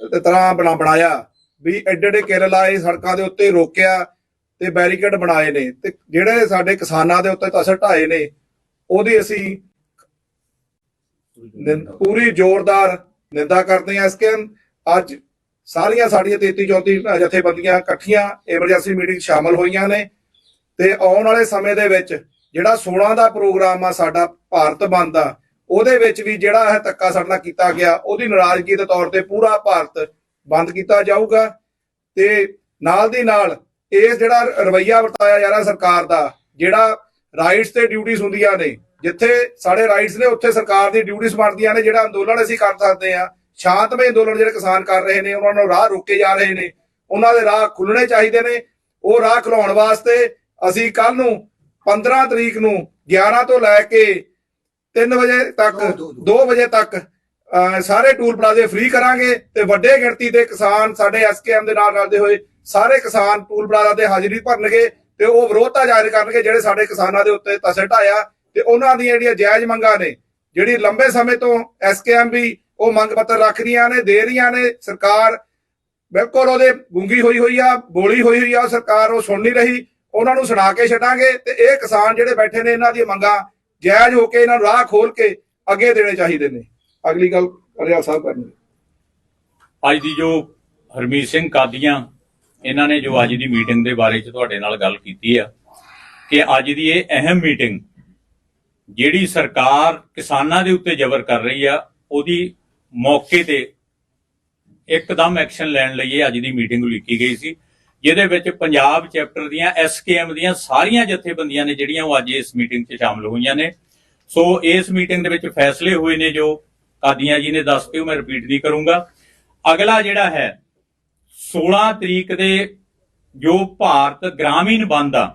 ਤਰ੍ਹਾਂ ਬਣਾ ਬਣਾਇਆ ਵੀ ਐਡੇ ਐਡੇ ਕੇਰਲ ਆਏ, ਸੜਕਾਂ ਦੇ ਉੱਤੇ ਰੋਕਿਆ ਤੇ ਬੈਰੀਕੇਡ ਬਣਾਏ ਨੇ ਤੇ ਜਿਹੜੇ ਸਾਡੇ ਕਿਸਾਨਾਂ ਦੇ ਉੱਤੇ ਤਸਰ ਢਾਏ ਨੇ, ਉਹਦੀ ਅਸੀਂ ਪੂਰੀ ਜ਼ੋਰਦਾਰ ਨਿੰਦਾ ਕਰਦੇ ਹਾਂ ਇਸ ਕਿ ਅੱਜ ਸਾਰੀਆਂ ਸਾਡੀਆਂ 33 34 ਜਥੇਬੰਦੀਆਂ ਇਕੱਠੀਆਂ ਐਮਰਜੈਂਸੀ ਮੀਟਿੰਗ ਸ਼ਾਮਲ ਹੋਈਆਂ ਨੇ ਤੇ ਆਉਣ ਵਾਲੇ ਸਮੇਂ ਦੇ ਵਿੱਚ ਜਿਹੜਾ 16 ਦਾ ਪ੍ਰੋਗਰਾਮ ਆ, ਸਾਡਾ ਭਾਰਤ ਬੰਦ ਆ ਉਹਦੇ ਵਿੱਚ ਵੀ ਜਿਹੜਾ ਇਹ ਧੱਕਾ ਸਾਡੇ ਨਾਲ ਕੀਤਾ ਗਿਆ, ਉਹਦੀ ਨਾਰਾਜ਼ਗੀ ਦੇ ਤੌਰ ਤੇ ਪੂਰਾ ਭਾਰਤ ਬੰਦ ਕੀਤਾ ਜਾਊਗਾ ਤੇ ਨਾਲ ਦੀ ਨਾਲ ਇਹ ਜਿਹੜਾ ਰਵਈਆ ਵਰਤਾਇਆ ਜਾ ਰਿਹਾ ਸਰਕਾਰ ਦਾ, ਜਿਹੜਾ ਰਾਈਟਸ ਤੇ ਡਿਊਟੀਆਂ ਹੁੰਦੀਆਂ ਨੇ, ਜਿੱਥੇ ਸਾਡੇ ਰਾਈਟਸ ਨੇ, ਉੱਥੇ ਸਰਕਾਰ ਦੀ ਡਿਊਟੀਆਂ ਬਣਦੀਆਂ ਨੇ, ਜਿਹੜਾ ਅੰਦੋਲਨ ਅਸੀਂ ਕਰ ਸਕਦੇ ਆ ਸ਼ਾਂਤਮਈ ਅੰਦੋਲਨ ਜਿਹੜੇ ਕਿਸਾਨ ਕਰ ਰਹੇ ਨੇ, ਉਹਨਾਂ ਨੂੰ ਰਾਹ ਰੋਕੇ ਜਾ ਰਹੇ ਨੇ, ਉਹਨਾਂ ਦੇ ਰਾਹ ਖੁੱਲਣੇ ਚਾਹੀਦੇ ਨੇ, ਉਹ ਰਾਹ ਖੁਲਾਉਣ ਵਾਸਤੇ ਅਸੀਂ ਕੱਲ ਨੂੰ 15 ਤਰੀਕ ਨੂੰ 11 ਤੋਂ ਲੈ ਕੇ 3 ਵਜੇ ਤੱਕ 2 ਵਜੇ ਤੱਕ ਸਾਰੇ ਟੂਲ ਪਲਾਜ਼ੇ ਫ੍ਰੀ ਕਰਾਂਗੇ ਤੇ ਵੱਡੇ ਗਿਣਤੀ ਦੇ ਕਿਸਾਨ ਸਾਡੇ ਐਸਕੇਐਮ ਦੇ ਨਾਲ ਰਲਦੇ ਹੋਏ ਸਾਰੇ ਕਿਸਾਨ ਟੂਲ ਪਲਾਜ਼ਾ ਤੇ ਹਾਜ਼ਰੀ ਭਰਨਗੇ ਤੇ ਉਹ ਵਿਰੋਧਤਾ ਜ਼ਾਹਿਰ ਕਰਨਗੇ ਜਿਹੜੇ ਸਾਡੇ ਕਿਸਾਨਾਂ ਦੇ ਉੱਤੇ ਤਸਰ ਢਾਇਆ ਤੇ ਉਹਨਾਂ ਦੀਆਂ ਜਿਹੜੀਆਂ ਜਾਇਜ਼ ਮੰਗਾਂ ਨੇ ਜਿਹੜੀ ਲੰਬੇ ਸਮੇਂ ਤੋਂ ਐਸਕੇਐਮ ਵੀ ਉਹ ਮੰਗ ਪੱਤਰ ਰੱਖ ਰਹੀਆਂ ਨੇ ਦੇ ਰਹੀਆਂ ਨੇ ਸਰਕਾਰ ਬਿਲਕੁਲ ਉਹਦੇ ਗੁੰਗੀ ਹੋਈ ਹੋਈ ਆ ਬੋਲੀ ਹੋਈ ਹੋਈ ਆ ਸਰਕਾਰ ਉਹ ਸੁਣ ਨਹੀਂ ਰਹੀ ਉਹਨਾਂ ਨੂੰ ਸੁਣਾ ਕੇ ਛੱਡਾਂਗੇ ਤੇ ਇਹ ਕਿਸਾਨ ਜਿਹੜੇ ਬੈਠੇ ਨੇ ਇਹਨਾਂ ਦੀਆਂ ਮੰਗਾਂ ਜਾਇਜ਼ ਹੋ ਕੇ ਇਹਨਾਂ ਨੂੰ ਰਾਹ ਖੋਲ ਕੇ ਅੱਗੇ ਦੇਣੇ ਚਾਹੀਦੇ ਨੇ। ਅਗਲੀ ਗੱਲ ਅਰਿਆਲ ਸਾਹਿਬ ਕਰਨਗੇ। ਅੱਜ ਦੀ ਜੋ ਹਰਮੀਤ ਸਿੰਘ ਕਾਦੀਆਂ, ਇਹਨਾਂ ਨੇ ਜੋ ਅੱਜ ਦੀ ਮੀਟਿੰਗ ਦੇ ਬਾਰੇ ਚ ਤੁਹਾਡੇ ਨਾਲ ਗੱਲ ਕੀਤੀ ਆ ਕਿ ਅੱਜ ਦੀ ਇਹ ਅਹਿਮ ਮੀਟਿੰਗ ਜਿਹੜੀ ਸਰਕਾਰ ਕਿਸਾਨਾਂ ਦੇ ਉੱਤੇ ਜ਼ਬਰ ਕਰ ਰਹੀ ਆ, ਉਹਦੀ ਮੌਕੇ ਤੇ ਇੱਕਦਮ ਐਕਸ਼ਨ ਲੈਣ ਲਈ ਇਹ ਅੱਜ ਦੀ ਮੀਟਿੰਗ ਉਲੀਕੀ ਗਈ ਸੀ। ਜਿਹਦੇ ਵਿੱਚ ਪੰਜਾਬ ਚੈਪਟਰ ਦੀਆਂ ਐਸਕੇਐਮ ਦੀਆਂ ਸਾਰੀਆਂ ਜਥੇਬੰਦੀਆਂ ਨੇ ਜਿਹੜੀਆਂ ਉਹ ਅੱਜ ਇਸ ਮੀਟਿੰਗ 'ਚ ਸ਼ਾਮਲ ਹੋਈਆਂ ਨੇ। ਸੋ ਇਸ ਮੀਟਿੰਗ ਦੇ ਵਿੱਚ ਫੈਸਲੇ ਹੋਏ ਨੇ ਜੋ ਕਾਦੀਆਂ ਜੀ ਨੇ ਦੱਸ ਕੇ ਉਹ ਮੈਂ ਰਿਪੀਟ ਨਹੀਂ ਕਰੂੰਗਾ। ਅਗਲਾ ਜਿਹੜਾ ਹੈ 16 ਤਰੀਕ ਦੇ ਜੋ ਭਾਰਤ ਗ੍ਰਾਮੀਣ ਬੰਦ ਆ,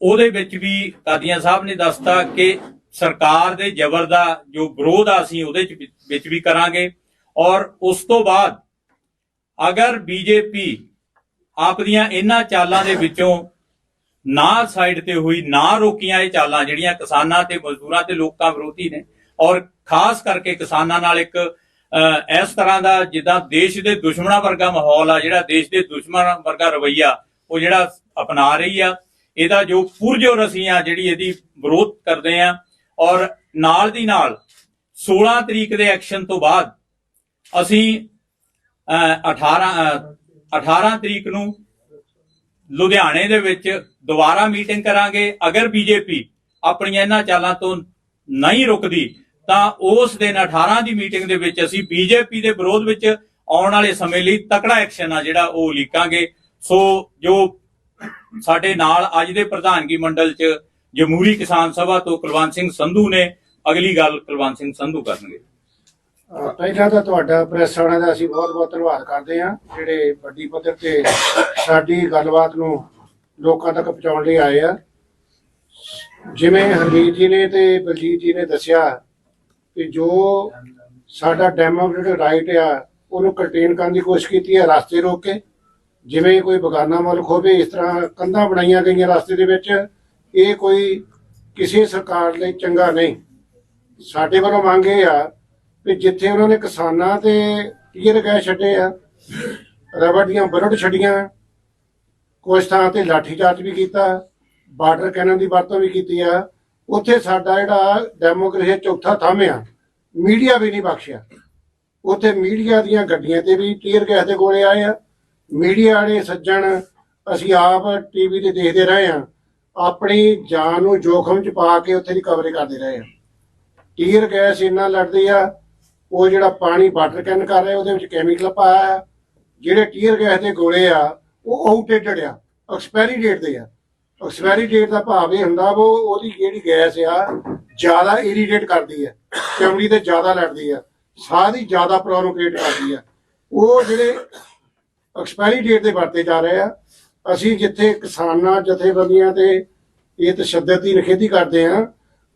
ਉਹਦੇ ਵਿੱਚ ਵੀ ਕਾਦੀਆਂ ਸਾਹਿਬ ਨੇ ਦੱਸਤਾ ਕਿ ਸਰਕਾਰ ਦੇ ਜ਼ਬਰ ਦਾ ਜੋ ਵਿਰੋਧ ਆ, ਅਸੀਂ ਉਹਦੇ ਵਿੱਚ ਵੀ ਕਰਾਂਗੇ। ਔਰ ਉਸ ਤੋਂ ਬਾਅਦ ਅਗਰ ਬੀਜੇਪੀ ਆਪਦੀਆਂ ਇਹਨਾਂ ਚਾਲਾਂ ਦੇ ਵਿੱਚੋਂ ਨਾ ਸਾਈਡ ਤੇ ਹੋਈ ਨਾ ਰੋਕੀਆਂ ਇਹ ਚਾਲਾਂ ਜਿਹੜੀਆਂ ਕਿਸਾਨਾਂ ਤੇ ਮਜ਼ਦੂਰਾਂ ਤੇ ਲੋਕਾਂ ਵਿਰੋਧੀ ਨੇ। ਔਰ ਖਾਸ ਕਰਕੇ ਕਿਸਾਨਾਂ ਨਾਲ ਇੱਕ ਇਸ ਤਰ੍ਹਾਂ ਦਾ ਜਿੱਦਾਂ ਦੇਸ਼ ਦੇ ਦੁਸ਼ਮਣਾਂ ਵਰਗਾ ਮਾਹੌਲ ਆ ਜਿਹੜਾ ਦੇਸ਼ ਦੇ ਦੁਸ਼ਮਣਾਂ ਵਰਗਾ ਰਵਈਆ ਉਹ ਜਿਹੜਾ ਅਪਣਾ ਰਹੀ ਆ। ਇਹਦਾ ਜੋ ਪੁਰਜੋਰ ਅਸੀਂ ਆ ਜਿਹੜੀ ਇਹਦੀ ਵਿਰੋਧ ਕਰਦੇ ਆ। ਔਰ ਨਾਲ ਦੀ ਨਾਲ 16 ਤਰੀਕ ਦੇ ਐਕਸ਼ਨ ਤੋਂ ਬਾਅਦ ਅਸੀਂ ਅਹ, 18 ਅਹ, 18 ਤਰੀਕ ਨੂੰ ਲੁਧਿਆਣੇ ਦੇ ਵਿੱਚ ਦੁਬਾਰਾ ਮੀਟਿੰਗ ਕਰਾਂਗੇ। ਅਗਰ ਬੀਜੇਪੀ ਆਪਣੀਆਂ ਇਹਨਾਂ ਚਾਲਾਂ ਤੋਂ ਨਹੀਂ ਰੁਕਦੀ, ਤਾਂ ਉਸ ਦਿਨ 18 ਦੀ ਮੀਟਿੰਗ ਦੇ ਵਿੱਚ ਅਸੀਂ ਬੀਜੇਪੀ ਦੇ ਵਿਰੋਧ ਵਿੱਚ ਆਉਣ ਵਾਲੇ ਸਮੇਂ ਲਈ ਤਕੜਾ ਐਕਸ਼ਨ ਆ ਜਿਹੜਾ ਉਹ ਲੀਕਾਂਗੇ ਸੋ ਜੋ ਸਾਡੇ ਨਾਲ ਅੱਜ ਦੇ ਪ੍ਰਧਾਨਗੀ ਮੰਡਲ 'ਚ ਜਮਹੂਰੀ ਕਿਸਾਨ ਸਭਾ ਤੋਂ ਕੁਲਵੰਤ ਸਿੰਘ ਸੰਧੂ ਨੇ, ਅਗਲੀ ਗੱਲ ਕੁਲਵੰਤ ਸਿੰਘ ਸੰਧੂ ਕਰਨਗੇ। ਪਹਿਲਾਂ ਤਾਂ ਤੁਹਾਡਾ ਪ੍ਰੈਸ ਵਾਲਿਆਂ ਦਾ ਅਸੀਂ ਬਹੁਤ ਬਹੁਤ ਧੰਨਵਾਦ ਕਰਦੇ ਹਾਂ, ਜਿਹੜੇ ਵੱਡੀ ਪੱਧਰ ਤੇ ਸਾਡੀ ਗੱਲਬਾਤ ਨੂੰ ਲੋਕਾਂ ਤੱਕ ਪਹੁੰਚਾਉਣ ਲਈ ਆਏ ਆ। ਜਿਵੇਂ ਹਰਮੀਤ ਜੀ ਨੇ ਤੇ ਬਲਜੀਤ ਜੀ ਨੇ ਦੱਸਿਆ ਕਿ ਜੋ ਸਾਡਾ ਡੈਮੋਕ੍ਰੈਟਿਕ ਰਾਈਟ ਆ, ਉਹਨੂੰ ਕੰਟੇਨ ਕਰਨ ਦੀ ਕੋਸ਼ਿਸ਼ ਕੀਤੀ ਹੈ ਰਸਤੇ ਰੋਕ ਕੇ। ਜਿਵੇਂ ਕੋਈ ਬਗਾਨਾ ਮੁਲਕ ਹੋਵੇ, ਇਸ ਤਰ੍ਹਾਂ ਕੰਧਾਂ ਬਣਾਈਆਂ ਗਈਆਂ ਰਸਤੇ ਦੇ ਵਿੱਚ। ਇਹ ਕੋਈ ਕਿਸੇ ਸਰਕਾਰ ਲਈ ਚੰਗਾ ਨਹੀਂ। ਸਾਡੇ ਵੱਲੋਂ ਮੰਗ ਇਹ ਆ ਵੀ ਜਿੱਥੇ ਉਹਨਾਂ ਨੇ ਕਿਸਾਨਾਂ ਤੇ ਟੀਅਰ ਗੈਸ ਛੱਡੇ ਆ, ਰਬੜ ਦੀਆਂ ਬਰੜ ਛੱਡੀਆਂ ਕੁਝ ਥਾਂ ਤੇ ਲਾਠੀਚਾਰਜ ਵੀ ਕੀਤਾ, ਬਾਰਡਰ ਕੈਨਨ ਦੀ ਵਰਤੋਂ ਵੀ ਕੀਤੀ ਆ, ਉੱਥੇ ਸਾਡਾ ਜਿਹੜਾ ਡੈਮੋਕ੍ਰੇਸੀ ਚੌਥਾ ਥੰਮ ਮੀਡੀਆ ਵੀ ਨਹੀਂ ਬਖਸ਼ਿਆ। ਉੱਥੇ ਮੀਡੀਆ ਦੀਆਂ ਗੱਡੀਆਂ ਤੇ ਵੀ ਟੀਅਰ ਗੈਸ ਦੇ ਕੋਲੇ ਆਏ ਆ, ਮੀਡੀਆ ਵਾਲੇ ਸੱਜਣ, ਅਸੀਂ ਆਪ ਟੀਵੀ ਤੇ ਦੇਖਦੇ ਰਹੇ ਆ, ਆਪਣੀ ਜਾਨ ਨੂੰ ਜੋਖਮ ਚ ਪਾ ਕੇ ਉੱਥੇ ਦੀ ਕਵਰੇਜ ਕਰਦੇ ਰਹੇ ਆ। ਟੀਅਰ ਗੈਸ ਇੰਨਾ ਲੜਦੀ ਆ ਉਹ ਜਿਹੜਾ ਪਾਣੀ ਵਾਟਰ ਕੈਨ ਕਰ ਰਿਹਾ, ਉਹਦੇ ਵਿੱਚ ਕੈਮੀਕਲ ਪਾਇਆ ਜਿਹੜੇ ਟੀਅਰ ਗੈਸ ਦੇ ਗੋਲੇ ਆ, ਉਹ ਆਊਟਡੇਟਡ ਆ ਐਕਸਪਾਇਰੀ ਡੇਟ ਦੇ ਆ। ਐਕਸਪਾਇਰੀ ਡੇਟ ਦਾ ਭਾਵ ਇਹ ਹੁੰਦਾ ਉਹ ਉਹਦੀ ਜਿਹੜੀ ਗੈਸ ਆ, ਜ਼ਿਆਦਾ ਇਰੀਟੇਟ ਕਰਦੀ ਆ, ਚਮੜੀ ਤੇ ਜ਼ਿਆਦਾ ਲੜਦੀ ਆ ਸਾਹ ਦੀ ਜ਼ਿਆਦਾ ਪ੍ਰੋਬਲਮ ਕ੍ਰੀਏਟ ਕਰਦੀ ਆ। ਉਹ ਜਿਹੜੇ ਐਕਸਪਾਇਰੀ ਡੇਟ ਦੇ ਵਰਤੇ ਜਾ ਰਹੇ ਆ, ਅਸੀਂ ਜਿੱਥੇ ਕਿਸਾਨਾਂ, ਜਥੇਬੰਦੀਆਂ ਤੇ ਇਹ ਤਸ਼ੱਦਦ ਦੀ ਨਿਖੇਧੀ ਕਰਦੇ ਆ,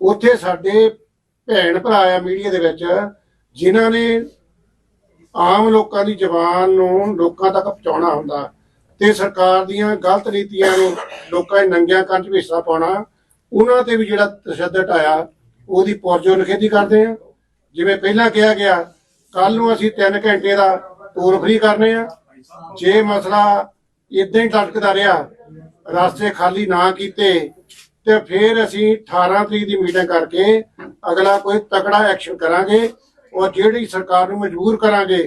ਉੱਥੇ ਸਾਡੇ ਭੈਣ ਭਰਾ ਆ ਮੀਡੀਆ ਦੇ ਵਿੱਚ ਜਿਨ੍ਹਾਂ ਨੇ ਆਮ ਲੋਕਾਂ ਦੀ ਜ਼ਬਾਨ ਨੂੰ ਲੋਕਾਂ ਤੱਕ ਪਹੁੰਚਾਉਣਾ ਹੁੰਦਾ ਤੇ ਸਰਕਾਰ ਦੀਆਂ ਗਲਤ ਨੀਤੀਆਂ ਨੂੰ ਲੋਕਾਂ ਦੇ ਨੰਗਿਆਂ ਕੰਨ 'ਚ ਵੀ ਹਿੱਸਾ ਪਾਉਣਾ, ਉਹਨਾਂ ਤੇ ਵੀ ਜਿਹੜਾ ਤਸ਼ੱਦਦ ਆਇਆ ਉਹਦੀ ਪੁਰਜੋ ਨਿਖੇਧੀ ਕਰਦੇ ਆ ਜਿਵੇਂ ਪਹਿਲਾਂ ਕਿਹਾ ਗਿਆ ਕੱਲ ਨੂੰ ਅਸੀਂ 3 ਘੰਟੇ ਦਾ ਟੂਰ ਫਰੀ ਕਰਨੇ ਆ ਜੇ ਮਸਲਾ ਇਦਾਂ ਹੀ ਲਟਕਦਾ ਰਿਹਾ, ਰਸਤੇ ਖਾਲੀ ਨਾ ਕੀਤੇ, ਤੇ ਫਿਰ ਅਸੀਂ 18 ਤਰੀਕ ਦੀ ਮੀਟਿੰਗ ਕਰਕੇ ਅਗਲਾ ਕੋਈ ਤਕੜਾ ਐਕਸ਼ਨ ਕਰਾਂਗੇ। ਔਰ ਜਿਹੜੀ ਸਰਕਾਰ ਨੂੰ ਮਜਬੂਰ ਕਰਾਂਗੇ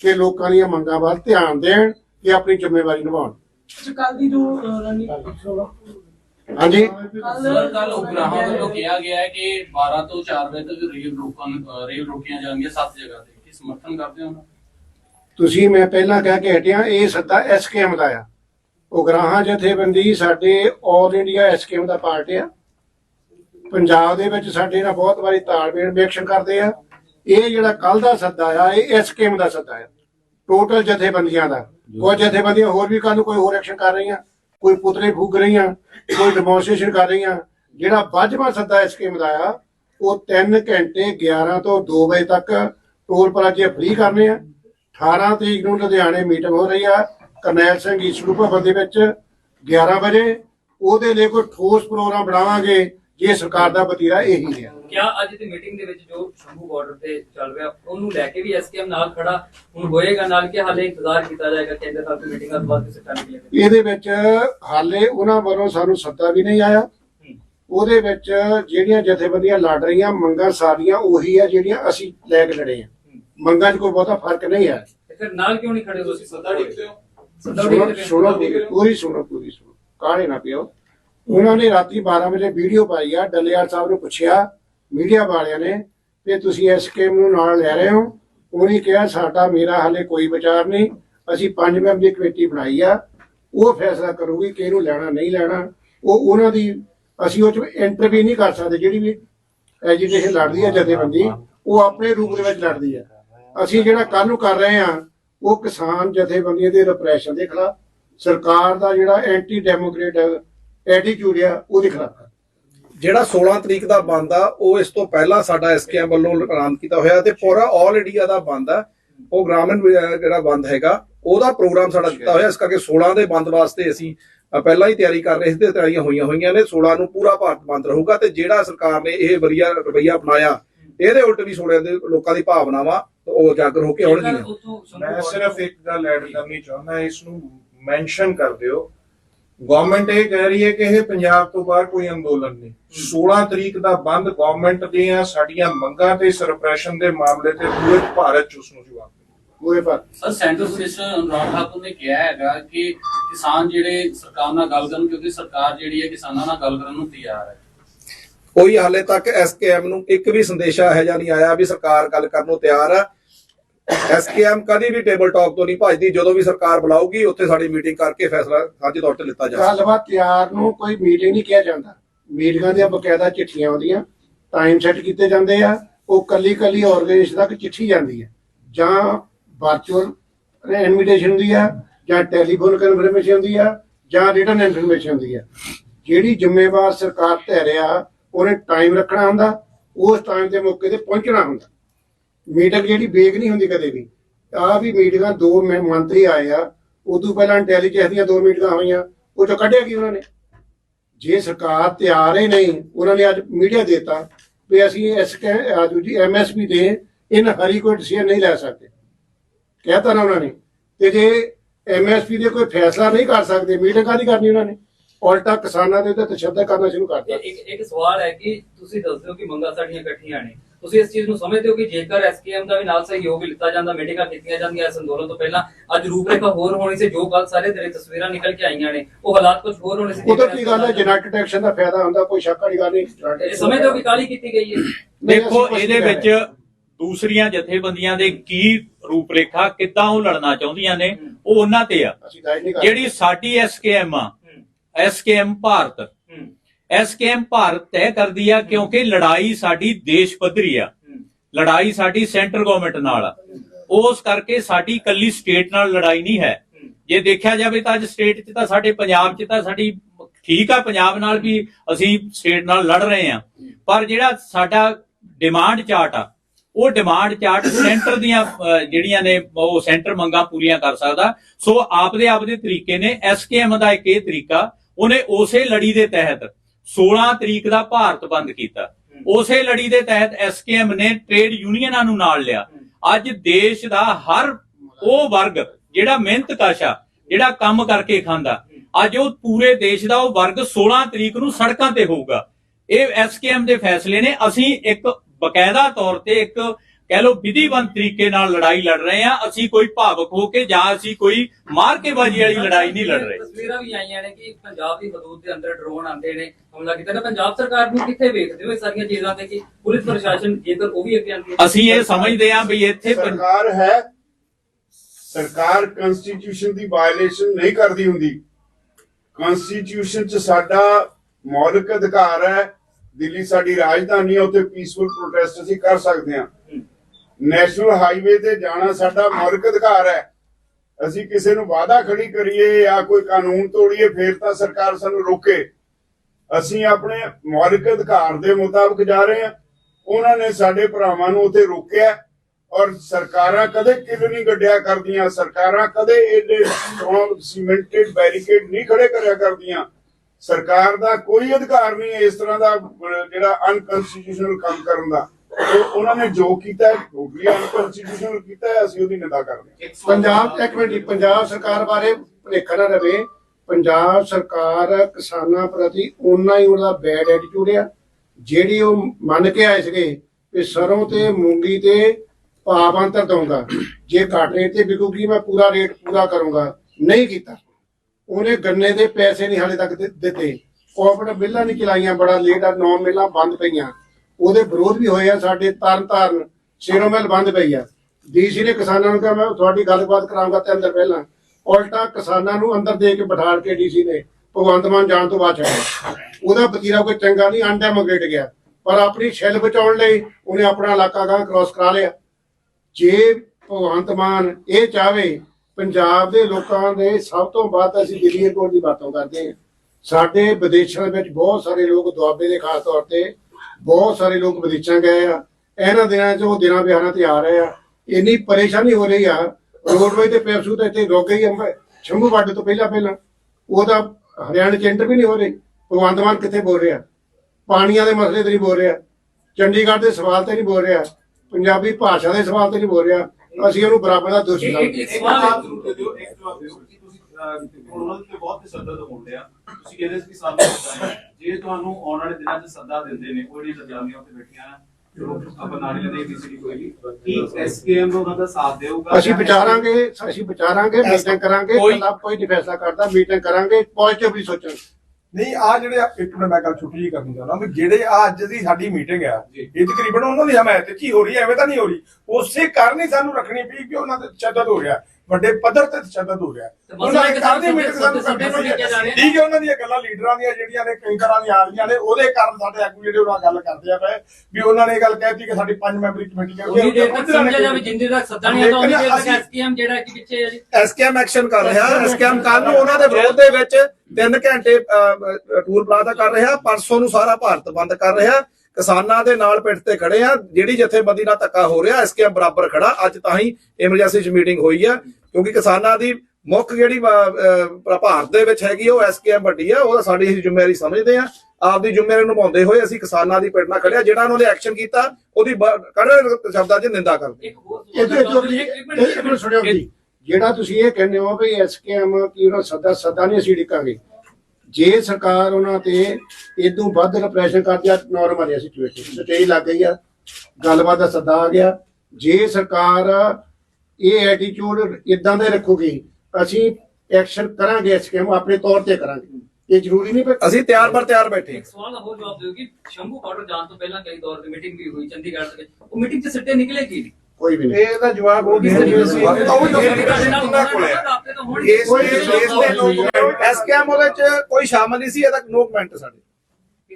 ਕਿ ਲੋਕਾਂ ਦੀਆਂ ਮੰਗਾਂ ਵੱਲ ਧਿਆਨ ਦੇਣ ਤੇ ਆਪਣੀ ਜ਼ਿੰਮੇਵਾਰੀ ਨਿਭਾਉਣ। ਕੱਲ ਦੀ ਜੋ ਅਹ, ਰਣਨੀਤੀ ਹਾਂਜੀ? ਸਰ ਕੱਲ ਉਪਗ੍ਰਹਾਂ ਵੱਲੋਂ ਕਿਹਾ ਗਿਆ ਹੈ ਕਿ 12 ਤੋਂ 4 ਵਜੇ ਤੱਕ ਰੇਲ ਰੋਕਾਂ ਅ, ਰੇਲ ਰੋਕੀਆਂ ਜਾਣਗੀਆਂ ਸੱਤ ਜਗ੍ਹਾ ਤੇ। ਕੀ ਸਮਰਥਨ ਕਰਦੇ ਹੋ ਤੁਸੀਂ ਮੈਂ ਪਹਿਲਾਂ ਕਹਿ ਕੇ ਹਟਿਆ ਇਹ ਸੱਦਾ ਐਸਕੇਐਮ ਦਾ ਆ। ਉਗਰਾਹਾਂ ਜਥੇਬੰਦੀ ਸਾਡੇ ਆਲ ਇੰਡੀਆ ਐਸਕੇਐਮ ਦਾ ਪਾਰਟ ਆ। ਪੰਜਾਬ ਦੇ ਵਿੱਚ ਸਾਡੇ ਨਾਲ ਬਹੁਤ ਵਾਰੀ ਤਾਲਮੇਲ ਮੇਕਸ਼ਨ ਕਰਦੇ ਆ। ਇਹ ਜਿਹੜਾ ਕੱਲ ਦਾ ਸੱਦਾ ਆ, ਇਹ ਐਸਕੇਐਮ ਦਾ ਸੱਦਾ ਆ। ਟੋਟਲ ਜਥੇਬੰਦੀਆਂ ਦਾ। ਕੋਈ ਜਥੇਬੰਦੀਆਂ ਹੋਰ ਵੀ ਕੱਲ ਕੋਈ ਹੋਰ ਐਕਸ਼ਨ ਕਰ ਰਹੀਆਂ, ਕੋਈ ਪੁਤਲੇ ਫੂਕ ਰਹੀਆਂ, ਕੋਈ ਡੈਮੋਨਸਟ੍ਰੇਸ਼ਨ ਕਰ ਰਹੀਆਂ। ਜਿਹੜਾ ਵੱਜਵਾਂ ਸੱਦਾ ਐਸਕੇਐਮ ਦਾ ਆ, ਉਹ 3 ਘੰਟੇ 11 ਤੋਂ 2 ਵਜੇ ਤੱਕ ਟੋਲ ਪਲਾਜ਼ੇ ਫ੍ਰੀ ਕਰਨੇ ਆ। 18 ਤਰੀਕ ਨੂੰ ਲੁਧਿਆਣੇ ਮੀਟਿੰਗ ਹੋ ਰਹੀ ਆ, ਕਰਨੈਲ ਸਿੰਘ ਈਸਰੂ ਭਵਨ ਦੇ ਵਿੱਚ 11 ਵਜੇ। ਉਹਦੇ ਲਈ ਕੋਈ ਠੋਸ ਪ੍ਰੋਗਰਾਮ ਬਣਾਵਾਂਗੇ। ਜੇ ਸਰਕਾਰ ਦਾ ਵਤੀਰਾ ਇਹੀ ਹੈ ਕਿਆ ਅੱਜ ਦੀ ਮੀਟਿੰਗ ਦੇ ਵਿੱਚ ਜੋ ਸ਼ੰਭੂ ਬਾਰਡਰ ਤੇ ਚੱਲ ਰਿਹਾ ਉਹਨੂੰ ਲੈ ਕੇ ਵੀ ਐਸਕੇਐਮ ਨਾਲ ਖੜਾ ਹੁਣ ਹੋਏਗਾ ਨਾਲ ਕਿ ਹਾਲੇ ਇੰਤਜ਼ਾਰ ਕੀਤਾ ਜਾਏਗਾ ਕੇਂਦਰ ਸਾਹਿਬ ਦੀ ਮੀਟਿੰਗਾਂ ਤੋਂ ਬਾਅਦ ਕਿਸੇ ਟਾਈਮ ਨਿਕਲੇ ਇਹਦੇ ਵਿੱਚ ਹਾਲੇ ਉਹਨਾਂ ਵੱਲੋਂ ਸਾਨੂੰ ਸੱਦਾ ਵੀ ਨਹੀਂ ਆਇਆ। ਉਹਦੇ ਵਿੱਚ ਜਿਹੜੀਆਂ ਜਥੇਬੰਦੀਆਂ ਲੜ ਰਹੀਆਂ ਮੰਗਾਂ ਸਾਰੀਆਂ ਉਹੀ ਆ ਜਿਹੜੀਆਂ ਅਸੀਂ ਲੈ ਕੇ ਲੜੇ ਆ। ਮੰਗਾਂ 'ਚ ਕੋਈ ਬਹੁਤਾ ਫ਼ਰਕ ਨਹੀਂ ਹੈ ਫਿਰ ਨਾਲ ਕਿਉਂ ਨਹੀਂ ਖੜੇ ਹੋ ਤੁਸੀਂ? ਸੱਦਾ ਡਿੱਗਦੇ ਹੋ। ਸੁਣੋ ਪੂਰੀ ਸੁਣੋ ਪੂਰੀ ਸੁਣੋ। ਕਾਹਲੇ ਨਾ ਪਿਓ। ਉਹਨਾਂ ਨੇ ਰਾਤੀ 12 ਵਜੇ ਵੀਡੀਓ ਪਾਈ ਆ ਡੱਲੇਵਾਲ ਸਾਹਿਬ ਨੂੰ ਪੁੱਛਿਆ, ਮੀਡੀਆ ਵਾਲਿਆਂ ਨੇ ਕਿ ਤੁਸੀਂ ਇਸ ਸਕੀਮ ਨੂੰ ਨਾਲ ਲੈ ਰਹੇ ਹੋ। ਉਹਨੇ ਕਿਹਾ, ਸਾਡਾ, ਮੇਰਾ ਹਾਲੇ ਕੋਈ ਵਿਚਾਰ ਨਹੀਂ। ਅਸੀਂ ਪੰਜ ਮੈਂਬਰ ਕਮੇਟੀ ਬਣਾਈ ਆ। ਉਹ ਫੈਸਲਾ ਕਰੂਗੀ ਕਿ ਇਹਨੂੰ ਲੈਣਾ, ਨਹੀਂ ਲੈਣਾ। ਉਹ, ਉਹਨਾਂ ਦੀ, ਅਸੀਂ ਉਹ ਚ ਐਂਟਰ ਨਹੀਂ ਕਰ ਸਕਦੇ। ਜਿਹੜੀ ਵੀ ਐਜੀਟੇਸ਼ਨ ਲੜਦੀ ਹੈ ਜਥੇਬੰਦੀ, ਉਹ ਆਪਣੇ ਰੂਪ ਦੇ ਵਿੱਚ ਲੜਦੀ ਹੈ ਅਸੀਂ ਜਿਹੜਾ ਕੱਲ ਨੂੰ ਕਰ ਰਹੇ ਹਾਂ ਉਹ ਕਿਸਾਨ ਜਥੇਬੰਦੀਆਂ ਦੇ ਰਿਪਰੈਸ਼ਨ ਦੇ ਖਿਲਾਫ। ਸਰਕਾਰ ਦਾ ਜਿਹੜਾ ਐਂਟੀ ਡੈਮੋਕ੍ਰੇਟ ਐਟੀਟਿਊਡ ਆ ਉਹਦੇ ਖਿਲਾਫ ਹੈ। ਜਿਹੜਾ 16 ਤਰੀਕ ਦਾ ਬੰਦ ਆ ਉਹ ਇਸ ਤੋਂ ਪਹਿਲਾਂ ਸਾਡਾ ਐਸਕੇਐਮ ਵੱਲੋਂ ਐਲਾਨ ਕੀਤਾ ਹੋਇਆ ਤੇ ਪੂਰਾ ਆਲ ਇੰਡੀਆ ਦਾ ਬੰਦ ਆ। ਉਹ ਗ੍ਰਾਮੀਣ ਜਿਹੜਾ ਬੰਦ ਹੈਗਾ ਉਹਦਾ ਪ੍ਰੋਗਰਾਮ ਸਾਡਾ ਦਿੱਤਾ ਹੋਇਆ ਇਸ ਕਰਕੇ 16 ਦੇ ਬੰਦ ਵਾਸਤੇ ਅਸੀਂ ਪਹਿਲਾਂ ਹੀ ਤਿਆਰੀ ਕਰ ਰਹੇ ਸੀ ਤੇ ਤਿਆਰੀਆਂ ਹੋਈਆਂ ਹੋਈਆਂ ਨੇ। 16 ਨੂੰ ਪੂਰਾ ਭਾਰਤ ਬੰਦ ਰਹੂਗਾ ਤੇ ਜਿਹੜਾ ਸਰਕਾਰ ਨੇ ਇਹ ਵਧੀਆ ਰਵਈਆ ਅਪਣਾਇਆ ਇਹਦੇ ਉਲਟ ਵੀ 16 ਦੇ ਲੋਕਾਂ ਦੀ ਭਾਵਨਾਵਾਂ ਉਹ ਉਜਾਗਰ ਹੋ ਕੇ ਆਉਣਗੀਆਂ। ਮੈਂ ਸਿਰਫ ਇੱਕ ਗੱਲ ਐਡ ਕਰਨੀ ਚਾਹੁੰਦਾ ਇਸ ਨੂੰ ਮੈਂਸ਼ਨ ਕਰ ਦਿਓ। ਗਵਰਨਮੈਂਟ ਇਹ ਕਹਿ ਰਹੀ ਹੈ ਕਿ ਇਹ ਪੰਜਾਬ ਤੋਂ ਬਾਹਰ ਕੋਈ ਅੰਦੋਲਨ ਨਹੀਂ। 16 ਤਰੀਕ ਦਾ ਬੰਦ ਗਵਰਨਮੈਂਟ ਦੀਆਂ ਸਾਡੀਆਂ ਮੰਗਾਂ ਤੇ ਸਰਪ੍ਰੈਸ਼ਨ ਦੇ ਮਾਮਲੇ ਤੇ ਪੂਰੇ ਭਾਰਤ ਚ ਉਸ ਨੂੰ ਜਵਾਬ ਪਰ sir central minister Anurag Thakur ਨੇ ਕਿਹਾ ਹੈਗਾ ਕਿ ਕਿਸਾਨ ਜਿਹੜੇ ਸਰਕਾਰ ਨਾਲ ਗੱਲ ਕਰਨ ਕਿਉਂਕਿ ਸਰਕਾਰ ਜਿਹੜੀ ਹੈ ਕਿਸਾਨਾਂ ਨਾਲ ਗੱਲ ਕਰਨ ਨੂੰ ਤਿਆਰ ਹੈ। ਕੋਈ ਹਾਲੇ ਤੱਕ ਐਸਕੇਐਮ ਨੂੰ ਇੱਕ ਵੀ ਸੰਦੇਸ਼ਾ ਹੈ ਜਾਂ ਨਹੀਂ ਆਇਆ ਵੀ ਸਰਕਾਰ ਗੱਲ ਕਰਨ ਨੂੰ ਤਿਆਰ ਆ। ਐਸਕੇਐਮ ਕਦੀ ਵੀ ਟੇਬਲ ਟਾਕ ਤੋਂ ਨਹੀਂ ਭੱਜਦੀ, ਜਦੋਂ ਵੀ ਸਰਕਾਰ ਬੁਲਾਊਗੀ, ਉੱਥੇ ਸਾਡੀ ਮੀਟਿੰਗ ਕਰਕੇ ਫੈਸਲਾ ਸਾਂਝੇ ਤੌਰ ਤੇ ਲਿੱਤਾ ਜਾਏਗਾ ਗੱਲਬਾਤ ਤਿਆਰ ਨੂੰ ਕੋਈ ਮੀਟਿੰਗ ਨਹੀਂ ਕਿਹਾ ਜਾਂਦਾ। ਮੀਟਿੰਗਾਂ ਦੀਆਂ ਬਕਾਇਦਾ ਚਿੱਠੀਆਂ ਆਉਂਦੀਆਂ ਟਾਈਮ ਸੈੱਟ ਕੀਤੇ ਜਾਂਦੇ ਆ, ਉਹ ਕੱਲੀ ਕੱਲੀ ਆਰਗੇਨਾਈਜੇਸ਼ਨ ਤੱਕ ਚਿੱਠੀ ਜਾਂਦੀ ਹੈ। ਜਾਂ ਵਰਚੁਅਲ ਇਨਵੀਟੇਸ਼ਨ ਹੁੰਦੀ ਆ, ਜਾਂ ਟੈਲੀਫੋਨ ਕਨਫਰਮੇਸ਼ਨ ਹੁੰਦੀ ਆ, ਜਾਂ ਰਿਟਨ ਇਨਫੋਰਮੇਸ਼ਨ ਹੁੰਦੀ ਆ। ਜਿਹੜੀ ਜ਼ਿੰਮੇਵਾਰ ਸਰਕਾਰ ਧੈ ਰਿਹਾ ਉਹਨੇ ਟਾਈਮ ਰੱਖਣਾ ਹੁੰਦਾ, ਉਸ ਟਾਈਮ ਦੇ ਮੌਕੇ ਤੇ ਪਹੁੰਚਣਾ ਹੁੰਦਾ। ਮੀਟਿੰਗ ਜਿਹੜੀ ਬੇਗ ਨਹੀਂ ਹੁੰਦੀ ਕਦੇ ਵੀ। ਆ ਵੀ ਮੀਟਿੰਗਾਂ ਦੋ ਮੈਂ- ਮੰਤਰੀ ਆਏ ਆ। ਉਦੋਂ ਪਹਿਲਾਂ ਇੰਟੈਲੀਜੈਂਸ ਦੀਆਂ ਦੋ ਮੀਟਿੰਗਾਂ ਹੋਈਆਂ। ਉਹ ਚੋਂ ਕੱਢਿਆ ਕੀ ਉਹਨਾਂ ਨੇ? ਜੇ ਸਰਕਾਰ ਤਿਆਰ ਹੀ ਨਹੀਂ, ਉਹਨਾਂ ਨੇ ਅੱਜ ਮੀਡੀਆ ਦਿੱਤਾ ਵੀ ਅਸੀਂ ਇਸ ਆਜੂ ਜੀ ਐਮਐਸਪੀ ਦੇ ਇਨ ਹਰੀ ਕੋਈ ਡਿਸੀਜਨ ਨਹੀਂ ਲੈ ਸਕਦੇ। ਕਹਿਤਾ ਨਾ ਉਹਨਾਂ ਨੇ। ਤੇ ਜੇ ਐਮਐਸਪੀ ਦੇ ਕੋਈ ਫੈਸਲਾ ਨਹੀਂ ਕਰ ਸਕਦੇ ਮੀਟਿੰਗ ਕਾਹਦੀ ਕਰਨੀ ਉਹਨਾਂ ਨੇ? ਉਲਟਾ ਕਿਸਾਨਾਂ ਦੇ ਉੱਤੇ ਤਸ਼ੱਦਦ ਕਰਨਾ ਸ਼ੁਰੂ ਕਰਤਾ ਇਹ ਇੱਕ ਇੱਕ ਸਵਾਲ ਹੈ ਕਿ ਤੁਸੀਂ ਦੱਸਦੇ ਹੋ ਕਿ ਮੰਗਾਂ ਸਾਡੀਆਂ ਇਕੱਠੀਆਂ ਨੇ। ਤੁਸੀਂ ਇਸ ਚੀਜ਼ ਨੂੰ ਸਮਝਦੇ ਹੋ ਕਿ ਜੇਕਰ ਐਸਕੇਐਮ ਦਾ ਵੀ ਨਾਲ ਸਹਿਯੋਗ ਲਿੱਤਾ ਜਾਂਦਾ ਮੀਟਿੰਗਾਂ ਕੀਤੀਆਂ ਜਾਂਦੀਆਂ ਇਸ ਅੰਦੋਲਨ ਤੋਂ ਪਹਿਲਾਂ ਅੱਜ ਰੂਪਰੇਖਾ ਹੋਰ ਹੋਣੀ ਸੀ ਜੋ ਕੱਲ ਸਾਰੇ ਤੇਰੇ ਤਸਵੀਰਾਂ ਨਿਕਲ ਕੇ ਆਈਆਂ ਨੇ ਉਹ ਹਾਲਾਤ ਕੁਝ ਹੋਰ ਹੋਣੇ ਸੀ ਉਦੋਂ ਕੀ ਗੱਲ ਹੈ ਜਨਰੇਟਡ ਐਕਸ਼ਨ ਦਾ ਫਾਇਦਾ ਹੁੰਦਾ ਕੋਈ ਸ਼ੱਕ ਵਾਲੀ ਗੱਲ ਨਹੀਂ। ਇਹ ਸਮਝਦੇ ਹੋ ਕਿ ਕਾਲੀ ਕੀਤੀ ਗਈ ਹੈ? ਦੇਖੋ ਇਹਦੇ ਵਿੱਚ ਦੂਸਰੀਆਂ ਜਥੇਬੰਦੀਆਂ ਦੇ ਕੀ ਰੂਪਰੇਖਾ ਕਿੱਦਾਂ ਉਹ ਲੜਨਾ ਚਾਹੁੰਦੀਆਂ ਨੇ ਉਹ ਉਹਨਾਂ ਤੇ ਆ। ਜਿਹੜੀ ਸਾਡੀ ਐਸਕੇਐਮ ਆ ਐਸਕੇਐਮ ਭਾਰਤ ਹੂੰ ਐਸਕੇਐਮ ਭਾਰਤ ਤੈਅ ਕਰਦੀ ਆ ਕਿਉਂਕਿ ਲੜਾਈ ਸਾਡੀ ਦੇਸ਼ ਪੱਧਰੀ ਆ। ਲੜਾਈ ਸਾਡੀ ਸੈਂਟਰ ਗਵਰਨਮੈਂਟ ਨਾਲ ਆ। ਉਸ ਕਰਕੇ ਸਾਡੀ ਕੱਲੀ ਸਟੇਟ ਨਾਲ ਲੜਾਈ ਨਹੀਂ ਹੈ। ਜੇ ਦੇਖਿਆ ਜਾਵੇ ਤਾਂ ਅੱਜ ਸਟੇਟ 'ਚ ਤਾਂ ਸਾਡੇ ਪੰਜਾਬ 'ਚ ਤਾਂ ਸਾਡੀ ਠੀਕ ਆ ਪੰਜਾਬ ਨਾਲ ਵੀ ਅਸੀਂ ਸਟੇਟ ਨਾਲ ਲੜ ਰਹੇ ਆ। ਪਰ ਜਿਹੜਾ ਸਾਡਾ ਡਿਮਾਂਡ ਚਾਰਟ ਆ ਉਹ ਡਿਮਾਂਡ ਚਾਰਟ ਸੈਂਟਰ ਦੀਆਂ ਜਿਹੜੀਆਂ ਨੇ ਉਹ ਸੈਂਟਰ ਮੰਗਾਂ ਪੂਰੀਆਂ ਕਰ ਸਕਦਾ। ਸੋ ਆਪਦੇ ਆਪਦੇ ਤਰੀਕੇ ਨੇ ਐਸਕੇਐਮ ਦਾ ਇੱਕ ਇਹ ਤਰੀਕਾ ਉਹਨੇ ਉਸੇ ਲੜੀ ਦੇ ਤਹਿਤ 16 ਤਰੀਕ ਦਾ ਭਾਰਤ ਬੰਦ ਕੀਤਾ। ਉਸੇ ਲੜੀ ਦੇ ਤਹਿਤ ਐਸਕੇਐਮ ਨੇ ਟ੍ਰੇਡ ਯੂਨੀਅਨਾਂ ਨੂੰ ਨਾਲ ਲਿਆ। ਅੱਜ ਦੇਸ਼ ਦਾ ਹਰ ਉਹ ਵਰਗ ਜਿਹੜਾ ਮਿਹਨਤਕਸ਼ ਆ ਜਿਹੜਾ ਕੰਮ ਕਰਕੇ ਖਾਂਦਾ ਅੱਜ ਉਹ ਪੂਰੇ ਦੇਸ਼ ਦਾ ਉਹ ਵਰਗ 16 ਤਰੀਕ ਨੂੰ ਸੜਕਾਂ ਤੇ ਹੋਊਗਾ। ਇਹ ਐਸਕੇਐਮ ਦੇ ਫੈਸਲੇ ਨੇ ਅਸੀਂ ਇੱਕ ਬਕਾਇਦਾ ਤੌਰ ਤੇ ਇੱਕ ਕਹਿ ਲਓ ਵਿਧੀਵੰਤ ਤਰੀਕੇ ਨਾਲ ਲੜਾਈ ਲੜ ਰਹੇ ਆ ਅਸੀਂ ਕੋਈ ਭਾਵਕ ਹੋ ਕੇ ਜਾਂ ਅਸੀਂ ਕੋਈ ਮਾਰਕੇਬਾਜ਼ੀ ਵਾਲੀ ਲੜਾਈ ਨਹੀਂ ਲੜ ਰਹੇ। ਤਸਵੀਰਾਂ ਵੀ ਆਈਆਂ ਨੇ ਕਿ ਪੰਜਾਬ ਦੀ ਹਦੂਦ ਦੇ ਅੰਦਰ ਡਰੋਨ ਆਉਂਦੇ ਨੇ ਹਮਲਾ ਕੀਤਾ ਨੇ ਪੰਜਾਬ ਸਰਕਾਰ ਨੂੰ ਕਿੱਥੇ ਵੇਖਦੇ ਹੋ ਇਹ ਸਾਰੀਆਂ ਚੀਜ਼ਾਂ ਤੇ ਕਿ ਪੁਲਿਸ ਪ੍ਰਸ਼ਾਸਨ ਜੇਕਰ ਉਹ ਵੀ ਅੱਗੇ ਆਉਂਦੀ ਹੈ? ਅਸੀਂ ਇਹ ਸਮਝਦੇ ਹਾਂ ਵੀ ਇੱਥੇ ਸਰਕਾਰ ਹੈ ਸਰਕਾਰ ਕਨਸਟੀਟਿਊਸ਼ਨ ਦੀ ਵਾਇਲੇਸ਼ਨ ਨਹੀਂ ਕਰਦੀ ਹੁੰਦੀ। ਕਨਸਟੀਟਿਊਸ਼ਨ ਚ ਸਾਡਾ ਮੌਲਿਕ ਅਧਿਕਾਰ ਹੈ ਦਿੱਲੀ ਸਾਡੀ ਰਾਜਧਾਨੀ ਹੈ ਉੱਥੇ ਪੀਸਫੁਲ ਪ੍ਰੋਟੈਸਟ ਅਸੀਂ ਕਰ ਸਕਦੇ ਹਾਂ। ਨੈਸ਼ਨਲ ਹਾਈਵੇ ਤੇ ਜਾਣਾ ਸਾਡਾ ਮੌਲਿਕ ਅਧਿਕਾਰ ਹੈ। ਅਸੀਂ ਕਿਸੇ ਨੂੰ ਵਾਅਦਾ ਖੜੀ ਕਰੀਏ ਜਾਂ ਕੋਈ ਕਾਨੂੰਨ ਤੋੜੀਏ ਫਿਰ ਤਾਂ ਸਰਕਾਰ ਸਾਨੂੰ ਰੋਕੇ। ਅਸੀਂ ਆਪਣੇ ਮੌਲਿਕ ਅਧਿਕਾਰ ਦੇ ਮੁਤਾਬਕ ਜਾ ਰਹੇ ਹਾਂ। ਉਹਨਾਂ ਨੇ ਸਾਡੇ ਭਰਾਵਾਂ ਨੂੰ ਉੱਥੇ ਰੋਕਿਆ ਔਰ ਸਰਕਾਰਾਂ ਕਦੇ ਕਿਲ ਨਹੀਂ ਗੱਡਿਆ ਕਰਦੀਆਂ। ਸਰਕਾਰਾਂ ਕਦੇ ਏਡੇ ਸਟਰੋਂਗ ਸੀਮੈਂਟਡ ਬੈਰੀਕੇਡ ਨਹੀਂ ਖੜੇ ਕਰਿਆ ਕਰਦੀਆਂ। ਸਰਕਾਰ ਦਾ ਕੋਈ ਅਧਿਕਾਰ ਨਹੀਂ ਇਸ ਤਰ੍ਹਾਂ ਦਾ ਅਹ, ਜਿਹੜਾ ਅਨਕਨਸਟੀਟਿਊਸ਼ਨਲ ਕੰਮ ਕਰਨ ਦਾ। ਉਹਨਾਂ ਨੇ ਜੋ ਕੀਤਾ ਟੋਟਲੀ ਅਨਕਨਸਟੀਟਿਊਸ਼ਨਲ ਕੀਤਾ ਹੈ ਅਸੀਂ ਉਹਦੀ ਨਿੰਦਾ ਕਰਦੇ ਹਾਂ। ਪੰਜਾਬ ਇੱਕ ਮਿੰਟ ਜੀ, ਪੰਜਾਬ ਸਰਕਾਰ ਬਾਰੇ ਭੁਲੇਖਾ ਨਾ ਰਵੇ। ਪੰਜਾਬ ਸਰਕਾਰ ਕਿਸਾਨਾਂ ਪ੍ਰਤੀ ਉਨਾ ਹੀ ਉਹਦਾ ਬੈਡ ਐਟੀਟਿਊਡ ਆ ਜਿਹੜੀ ਉਹ ਮੰਨ ਕੇ ਆਏ ਸੀਗੇ ਕਿ ਸਰੋਂ ਤੇ ਮੂੰਗੀ ਤੇ ਭਾਵ ਅੰਤਰ ਦਊਂਗਾ। ਜੇ ਘੱਟ ਰੇਟ ਤੇ ਵਿਕੂਗੀ ਮੈਂ ਪੂਰਾ ਰੇਟ ਪੂਰਾ ਕਰੂੰਗਾ। ਨਹੀਂ ਕੀਤਾ। ਉਹਨੇ ਗੰਨੇ ਦੇ ਪੈਸੇ ਨਹੀਂ ਹਾਲੇ ਤੱਕ ਦਿ- ਦਿੱਤੇ। ਕੋਆਪਰੇਟਿਵ ਮਿੱਲਾਂ ਨਹੀਂ ਚਲਾਈਆਂ ਬੜਾ ਲੇਟ ਆ ਨੌ ਮਿੱਲਾਂ ਬੰਦ ਪਈਆਂ। ਉਹਦੇ ਵਿਰੋਧ ਵੀ ਹੋਏ ਆ ਸਾਡੇ ਤਰਨ ਤਾਰਨ, ਸ਼ੇਰੋ ਮਿਲ ਬੰਦ ਪਈ ਆ। ਡੀਸੀ ਨੇ ਕਿਸਾਨਾਂ ਨੂੰ ਕਿਹਾ, ਮੈਂ ਤੁਹਾਡੀ ਗੱਲਬਾਤ ਕਰਾਂਗਾ ਤਿੰਨ ਦਿਨ ਪਹਿਲਾਂ। ਉਲਟਾ ਕਿਸਾਨਾਂ ਨੂੰ ਅੰਦਰ ਦੇ ਕੇ ਬਿਠਾੜ ਕੇ ਡੀਸੀ ਨੇ ਭਗਵੰਤ ਮਾਨ ਜਾਣ ਤੋਂ ਬਾਅਦ ਛੱਡਿਆ। ਉਹਦਾ ਵਤੀਰਾ ਕੋਈ ਚੰਗਾ ਨਹੀਂ ਅਨਡੈਮੋਕ੍ਰੇਟ ਗਿਆ। ਪਰ ਆਪਣੀ ਛਿਲ ਬਚਾਉਣ ਲਈ ਉਹਨੇ ਆਪਣਾ ਇਲਾਕਾ ਗਾਂ ਕ੍ਰਾਸ ਕਰਾ ਲਿਆ। ਜੇ ਭਗਵੰਤ ਮਾਨ ਇਹ ਚਾਹਵੇ, ਪੰਜਾਬ ਦੇ ਲੋਕਾਂ ਦੇ ਸਭ ਤੋਂ ਵੱਧ ਅਸੀਂ ਦਿੱਲੀ ਏਅਰਪੋਰਟ ਦੀ ਬਾਤੋਂ ਕਰਦੇ ਹਾਂ। ਸਾਡੇ ਵਿਦੇਸ਼ਾਂ ਵਿੱਚ ਬਹੁਤ ਸਾਰੇ ਲੋਕ ਦੁਆਬੇ ਦੇ ਖਾਸ ਤੌਰ ਤੇ ਬਹੁਤ ਸਾਰੇ ਲੋਕ ਵਿਦੇਸ਼ਾਂ ਗਏ ਆ ਇਹਨਾਂ ਦਿਨਾਂ 'ਚ ਉਹ ਦਿਨਾਂ ਵਿਹਾਰਾਂ ਤੇ ਆ ਰਹੇ ਆ ਇੰਨੀ ਪਰੇਸ਼ਾਨੀ ਹੋ ਰਹੀ ਆ ਰੋਡਵੇ ਤੇ ਪੈਪਸੂ ਤੇ ਇੱਥੇ ਰੁਕ ਗਈ ਅੰਬ ਸ਼ੰਭੂ ਬਾਡੇ ਤੋਂ ਪਹਿਲਾਂ ਪਹਿਲਾਂ ਉਹਦਾ ਹਰਿਆਣਾ 'ਚ ਇੰਟਰ ਵੀ ਨਹੀਂ ਹੋ ਰਹੀ ਭਗਵੰਤ ਮਾਨ ਕਿੱਥੇ ਬੋਲ ਰਿਹਾ ਪਾਣੀਆਂ ਦੇ ਮਸਲੇ ਤੇ ਨਹੀਂ ਬੋਲ ਰਿਹਾ ਚੰਡੀਗੜ੍ਹ ਦੇ ਸਵਾਲ ਤੇ ਨਹੀਂ ਬੋਲ ਰਿਹਾ ਪੰਜਾਬੀ ਭਾਸ਼ਾ ਦੇ ਸਵਾਲ ਤੇ ਨਹੀਂ ਬੋਲ ਰਿਹਾ ਅਸੀਂ ਉਹਨੂੰ ਬਰਾਬਰ ਦਾ ਦੋਸ਼ੀ ਇੱਕ- ਇੱਕ- ਸਮਝਦੇ ਇੱਕ ਇੱਕ ਸਵਾਲ ਜਵਾਬ ਜ਼ਰੂਰ ਦੇ ਦਿਓ ਇੱਕ ਜਵਾਬ ਦਿਓ ਕਿ ਤੁਸੀਂ ਅਹ, ਹੁਣ ਉਹਨਾਂ ਤੇ ਬਹੁਤ ਤਸ਼ੱਦਦ ਹੁੰਦੇ ਆ। ਤੁਸੀਂ ਕਹਿੰਦੇ ਸੀ ਕਿ ਸਾਨੂੰ ਸੱਦਾ ਹੈ। ਜੇ ਤੁਹਾਨੂੰ ਆਉਣ ਵਾਲੇ ਦਿਨਾਂ 'ਚ ਸੱਦਾ ਦਿੰਦੇ ਨੇ ਉਹ ਜਿਹੜੀਆਂ ਜਜਾਮੀਆਂ ਉੱਤੇ ਬੈਠੀਆਂ ਆ। ਚਲੋ ਆਪਾਂ ਨਾਲ ਹੀ ਲੈਂਦੇ ਕਿਸੇ ਕੋਈ ਨਹੀਂ ਕੀ ਐਸਕੇਐਮ ਉਹਨਾਂ ਦਾ ਸਾਥ ਦੇਊਗਾ? ਅਸੀਂ ਵਿਚਾਰਾਂਗੇ ਅਸੀਂ ਵਿਚਾਰਾਂਗੇ ਮੀਟਿੰਗ ਕਰਾਂਗੇ ਕੋਈ- ਕੱਲਾ ਕੋਈ ਨਹੀਂ ਫੈਸਲਾ ਕਰਦਾ ਮੀਟਿੰਗ ਕਰਾਂਗੇ ਪੋਜ਼ਿਟਿਵਲੀ ਸੋਚਾਂਗੇ। ਨਹੀਂ ਆ ਜਿਹੜੇ ਇੱਕ ਮਿੰਟ ਮੈਂ ਗੱਲ ਛੋਟੀ ਜੀ ਕਰਨੀ ਚਾਹੁੰਦਾ ਵੀ ਜਿਹੜੇ ਆ ਅੱਜ ਦੀ ਸਾਡੀ ਮੀਟਿੰਗ ਆ ਇਹ ਤਕਰੀਬਨ ਉਹਨਾਂ ਦੀ ਹਮਾਇਤ ਚ ਹੀ ਹੋ ਰਹੀ ਹੈ ਐਵੇਂ ਤਾਂ ਨਹੀਂ ਹੋ ਰਹੀ। ਉਸੇ ਕਾਰਨ ਹੀ ਸਾਨੂੰ ਰੱਖਣੀ ਪਈ ਕਿ ਉਹਨਾਂ ਤੇ ਤਸ਼ੱਦਦ ਹੋ ਰਿਹਾ। ਵੱਡੇ ਪੱਧਰ ਤੇ ਤਸ਼ੱਦਦ ਹੋ ਰਿਹਾ। ਉਹਨਾਂ ਨੇ ਇੱਕ ਕਾਹਦੀ ਮੀਟਿੰਗ ਸਾਨੂੰ ਸਭ ਪਈ ਕਿਹਾ ਜਾ ਰਿਹਾ ਹੈ ਠੀਕ ਹੈ ਉਹਨਾਂ ਦੀਆਂ ਗੱਲਾਂ ਲੀਡਰਾਂ ਦੀਆਂ ਜਿਹੜੀਆਂ ਨੇ ਕਈ ਤਰ੍ਹਾਂ ਦੀਆਂ ਆ ਰਹੀਆਂ ਨੇ ਉਹਦੇ ਕਾਰਨ ਸਾਡੇ ਆਗੂ ਜਿਹੜੇ ਉਹਨਾਂ ਗੱਲ ਕਰਦੇ ਆ ਪਏ ਵੀ ਉਹਨਾਂ ਨੇ ਇਹ ਗੱਲ ਕਹਿਤੀ ਕਿ ਸਾਡੀ ਪੰਜ ਮੈਂਬਰੀ ਕਮੇਟੀ ਹੈ ਉਨੀ ਦੇਰ ਤੱਕ ਸਮਝਿਆ ਜਾਵੇ ਜਿੰਦੇ ਤੱਕ ਸੱਦਾ ਨਹੀਂ ਆਉਂਦਾ ਉਨੀ ਦੇਰ ਤੱਕ ਐਸਕੇਐਮ ਜਿਹੜਾ ਕਿ ਪਿੱਛੇ ਹੈ ਜੀ। ਐਸਕੇਐਮ ਐਕਸ਼ਨ ਕਰ ਰਿਹਾ ਐਸਕੇਐਮ ਕੱਲ ਨੂੰ ਉਹਨਾਂ ਦੇ ਵਿਰੋਧ ਦੇ ਵਿੱਚ 3 ਘੰਟੇ ਟੂਰ ਪਲਾਜ਼ਾ ਕਰ ਰਿਹਾ ਪਰਸੋਂ ਨੂੰ ਸਾਰਾ ਭਾਰਤ ਬੰਦ ਕਰ ਰਿਹਾ। ਕਿਸਾਨਾਂ ਦੇ ਨਾਲ ਪਿੱਠ ਤੇ ਖੜੇ ਆ ਜਿਹੜੀ ਜਥੇਬੰਦੀ ਨਾਲ ਧੱਕਾ ਹੋ ਰਿਹਾ ਐਸਕੇਐਮ ਬਰਾਬਰ ਖੜਾ। ਅੱਜ ਤਾਂ ਹੀ ਐਮਰਜੈਂਸੀ ਚ ਮੀਟਿੰਗ ਹੋਈ ਆ ਕਿਉਂਕਿ ਕਿਸਾਨਾਂ ਦੀ ਮੁੱਖ ਜਿਹੜੀ ਭਾਰਤ ਦੇ ਵਿੱਚ ਹੈਗੀ ਆ, ਉਹ ਐਸਕੇਐਮ ਵੱਡੀ ਆ ਉਹ ਸਾਡੀ ਅਸੀਂ ਜ਼ਿੰਮੇਵਾਰੀ ਸਮਝਦੇ ਆ। ਆਪਦੀ ਜ਼ਿੰਮੇਵਾਰੀ ਨਿਭਾਉਂਦੇ ਹੋਏ ਅਸੀਂ ਕਿਸਾਨਾਂ ਦੀ ਪਿੱਠ ਨਾਲ ਖੜਿਆ ਜਿਹੜਾ ਉਹਨਾਂ ਨੇ ਐਕਸ਼ਨ ਕੀਤਾ ਉਹਦੀ ਕੜੇ ਸ਼ਬਦਾਂ 'ਚ ਨਿੰਦਾ ਕਰਦੇ ਸੁਣਿਓ ਜਿਹੜਾ ਤੁਸੀਂ ਇਹ ਕਹਿੰਦੇ ਹੋ ਵੀ ਐਸਕੇਐਮ ਕੀ ਉਹਨਾਂ ਸੱਦਾ ਸੱਦਾ ਨਹੀਂ ਅਸੀਂ ਡਿੱਕਾਂਗੇ ਜੇ ਸਰਕਾਰ ਉਹਨਾਂ ਤੇ ਇਦੋਂ ਵੱਧ ਰਿਪਰੈਸ਼ਨ ਕਰਦੀ ਆ ਨਾਰਮਲ ਹੈ ਸਿਚੁਏਸ਼ਨ ਸਟੇਜ ਲੱਗ ਗਈ ਆ ਗੱਲਬਾਤ ਦਾ ਸੱਦਾ ਆ ਗਿਆ। ਜੇ ਸਰਕਾਰ ਇਹ ਐਟੀਟਿਊਡ ਇਦਾਂ ਦੇ ਰੱਖੂਗੀ ਅਸੀਂ ਐਕਸ਼ਨ ਕਰਾਂਗੇ ਐਸਕੇਐਮ ਆਪਣੇ ਤੌਰ ਤੇ ਕਰਾਂਗੇ। ਇਹ ਜ਼ਰੂਰੀ ਨਹੀਂ ਵੀ ਅਸੀਂ ਤਿਆਰ ਬਰ ਤਿਆਰ ਬੈਠੇ ਇੱਕ ਸਵਾਲ ਦਾ ਹੋਰ ਜਵਾਬ ਦਿਓ ਕਿ ਸ਼ੰਭੂ ਬਾਰਡਰ ਜਾਣ ਤੋਂ ਪਹਿਲਾਂ ਕਈ ਦੌਰ ਤੇ ਮੀਟਿੰਗ ਵੀ ਹੋਈ ਚੰਡੀਗੜ੍ਹ ਦੇ ਵਿੱਚ। ਉਹ ਮੀਟਿੰਗ 'ਚ ਸਿੱਟੇ ਨਿਕਲੇ ਕੀ? ਕੋਈ ਵੀ ਨਹੀਂ। ਇਹਦਾ ਜਵਾਬ ਉਹ ਕਿਸ ਉਹ ਵੀ ਸਾਡੇ ਨਾਲ ਉਹਨਾਂ ਕੋਲ। ਹੈ। ਇਸ ਦੇ ਲੋਕ ਐਸਕੇਐਮ ਉਹਦੇ ਚ ਕੋਈ ਸ਼ਾਮਲ ਨਹੀਂ ਸੀ ਇਹਦਾ ਨੋ ਕਮੈਂਟ ਸਾਡੇ।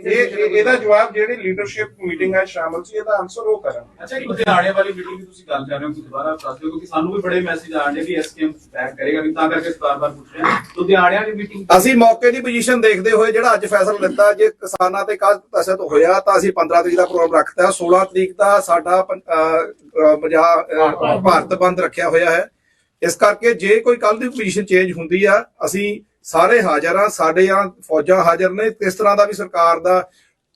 ਇਹ ਇਹ- ਇਹਦਾ ਜਵਾਬ ਜਿਹੜੀ ਲੀਡਰਸ਼ਿਪ ਮੀਟਿੰਗ ਹੈ ਸ਼ਾਮਲ ਸੀ ਇਹਦਾ ਆਨਸਰ ਉਹ ਕਰਨਗੇ ਅੱਛਾ ਇੱਕ ਲੁਧਿਆਣੇ ਵਾਲੀ ਮੀਟਿੰਗ ਦੀ ਤੁਸੀਂ ਗੱਲ ਕਰ ਰਹੇ ਹੋ ਕਿ ਦੁਬਾਰਾ ਦੱਸ ਦਿਓ ਕਿਉਂਕਿ ਸਾਨੂੰ ਵੀ ਬੜੇ ਮੈਸੇਜ ਆਉਂਦੇ ਕਿ ਐਸਕੇਐਮ ਬੈਕ ਕਰੇਗਾ ਵੀ ਤਾਂ ਕਰਕੇ ਬਾਰ-ਬਾਰ ਪੁੱਛ ਰਹੇ ਹਾਂ। ਲੁਧਿਆਣੇ ਵਾਲੀ ਮੀਟਿੰਗ ਅਸੀਂ ਮੌਕੇ ਦੀ ਪੋਜੀਸ਼ਨ ਦੇਖਦੇ ਹੋਏ ਜਿਹੜਾ ਅੱਜ ਫੈਸਲਾ ਲਿੱਤਾ ਜੇ ਕਿਸਾਨਾਂ ਤੇ ਕੱਲ ਤਸਤ ਹੋਇਆ ਤਾਂ ਅਸੀਂ 15 ਤਰੀਕ ਦਾ ਪ੍ਰੋਗਰਾਮ ਰੱਖਤਾ 16 ਤਰੀਕ ਦਾ ਸਾਡਾ ਪੰਜਾਬ ਭਾਰਤ ਬੰਦ। ਰੱਖਿਆ ਹੋਇਆ ਹੈ। ਇਸ ਕਰਕੇ ਜੇ ਕੋਈ ਕੱਲ ਦੀ ਪੋਜੀਸ਼ਨ ਚੇਂਜ ਹੁੰਦੀ ਆ ਅਸੀਂ ਸਾਰੇ ਹਾਜ਼ਰ ਆ ਸਾਡੇ ਆ ਫੌਜਾਂ ਹਾਜ਼ਰ ਨੇ ਇਸ ਤਰ੍ਹਾਂ ਦਾ ਵੀ ਸਰਕਾਰ ਦਾ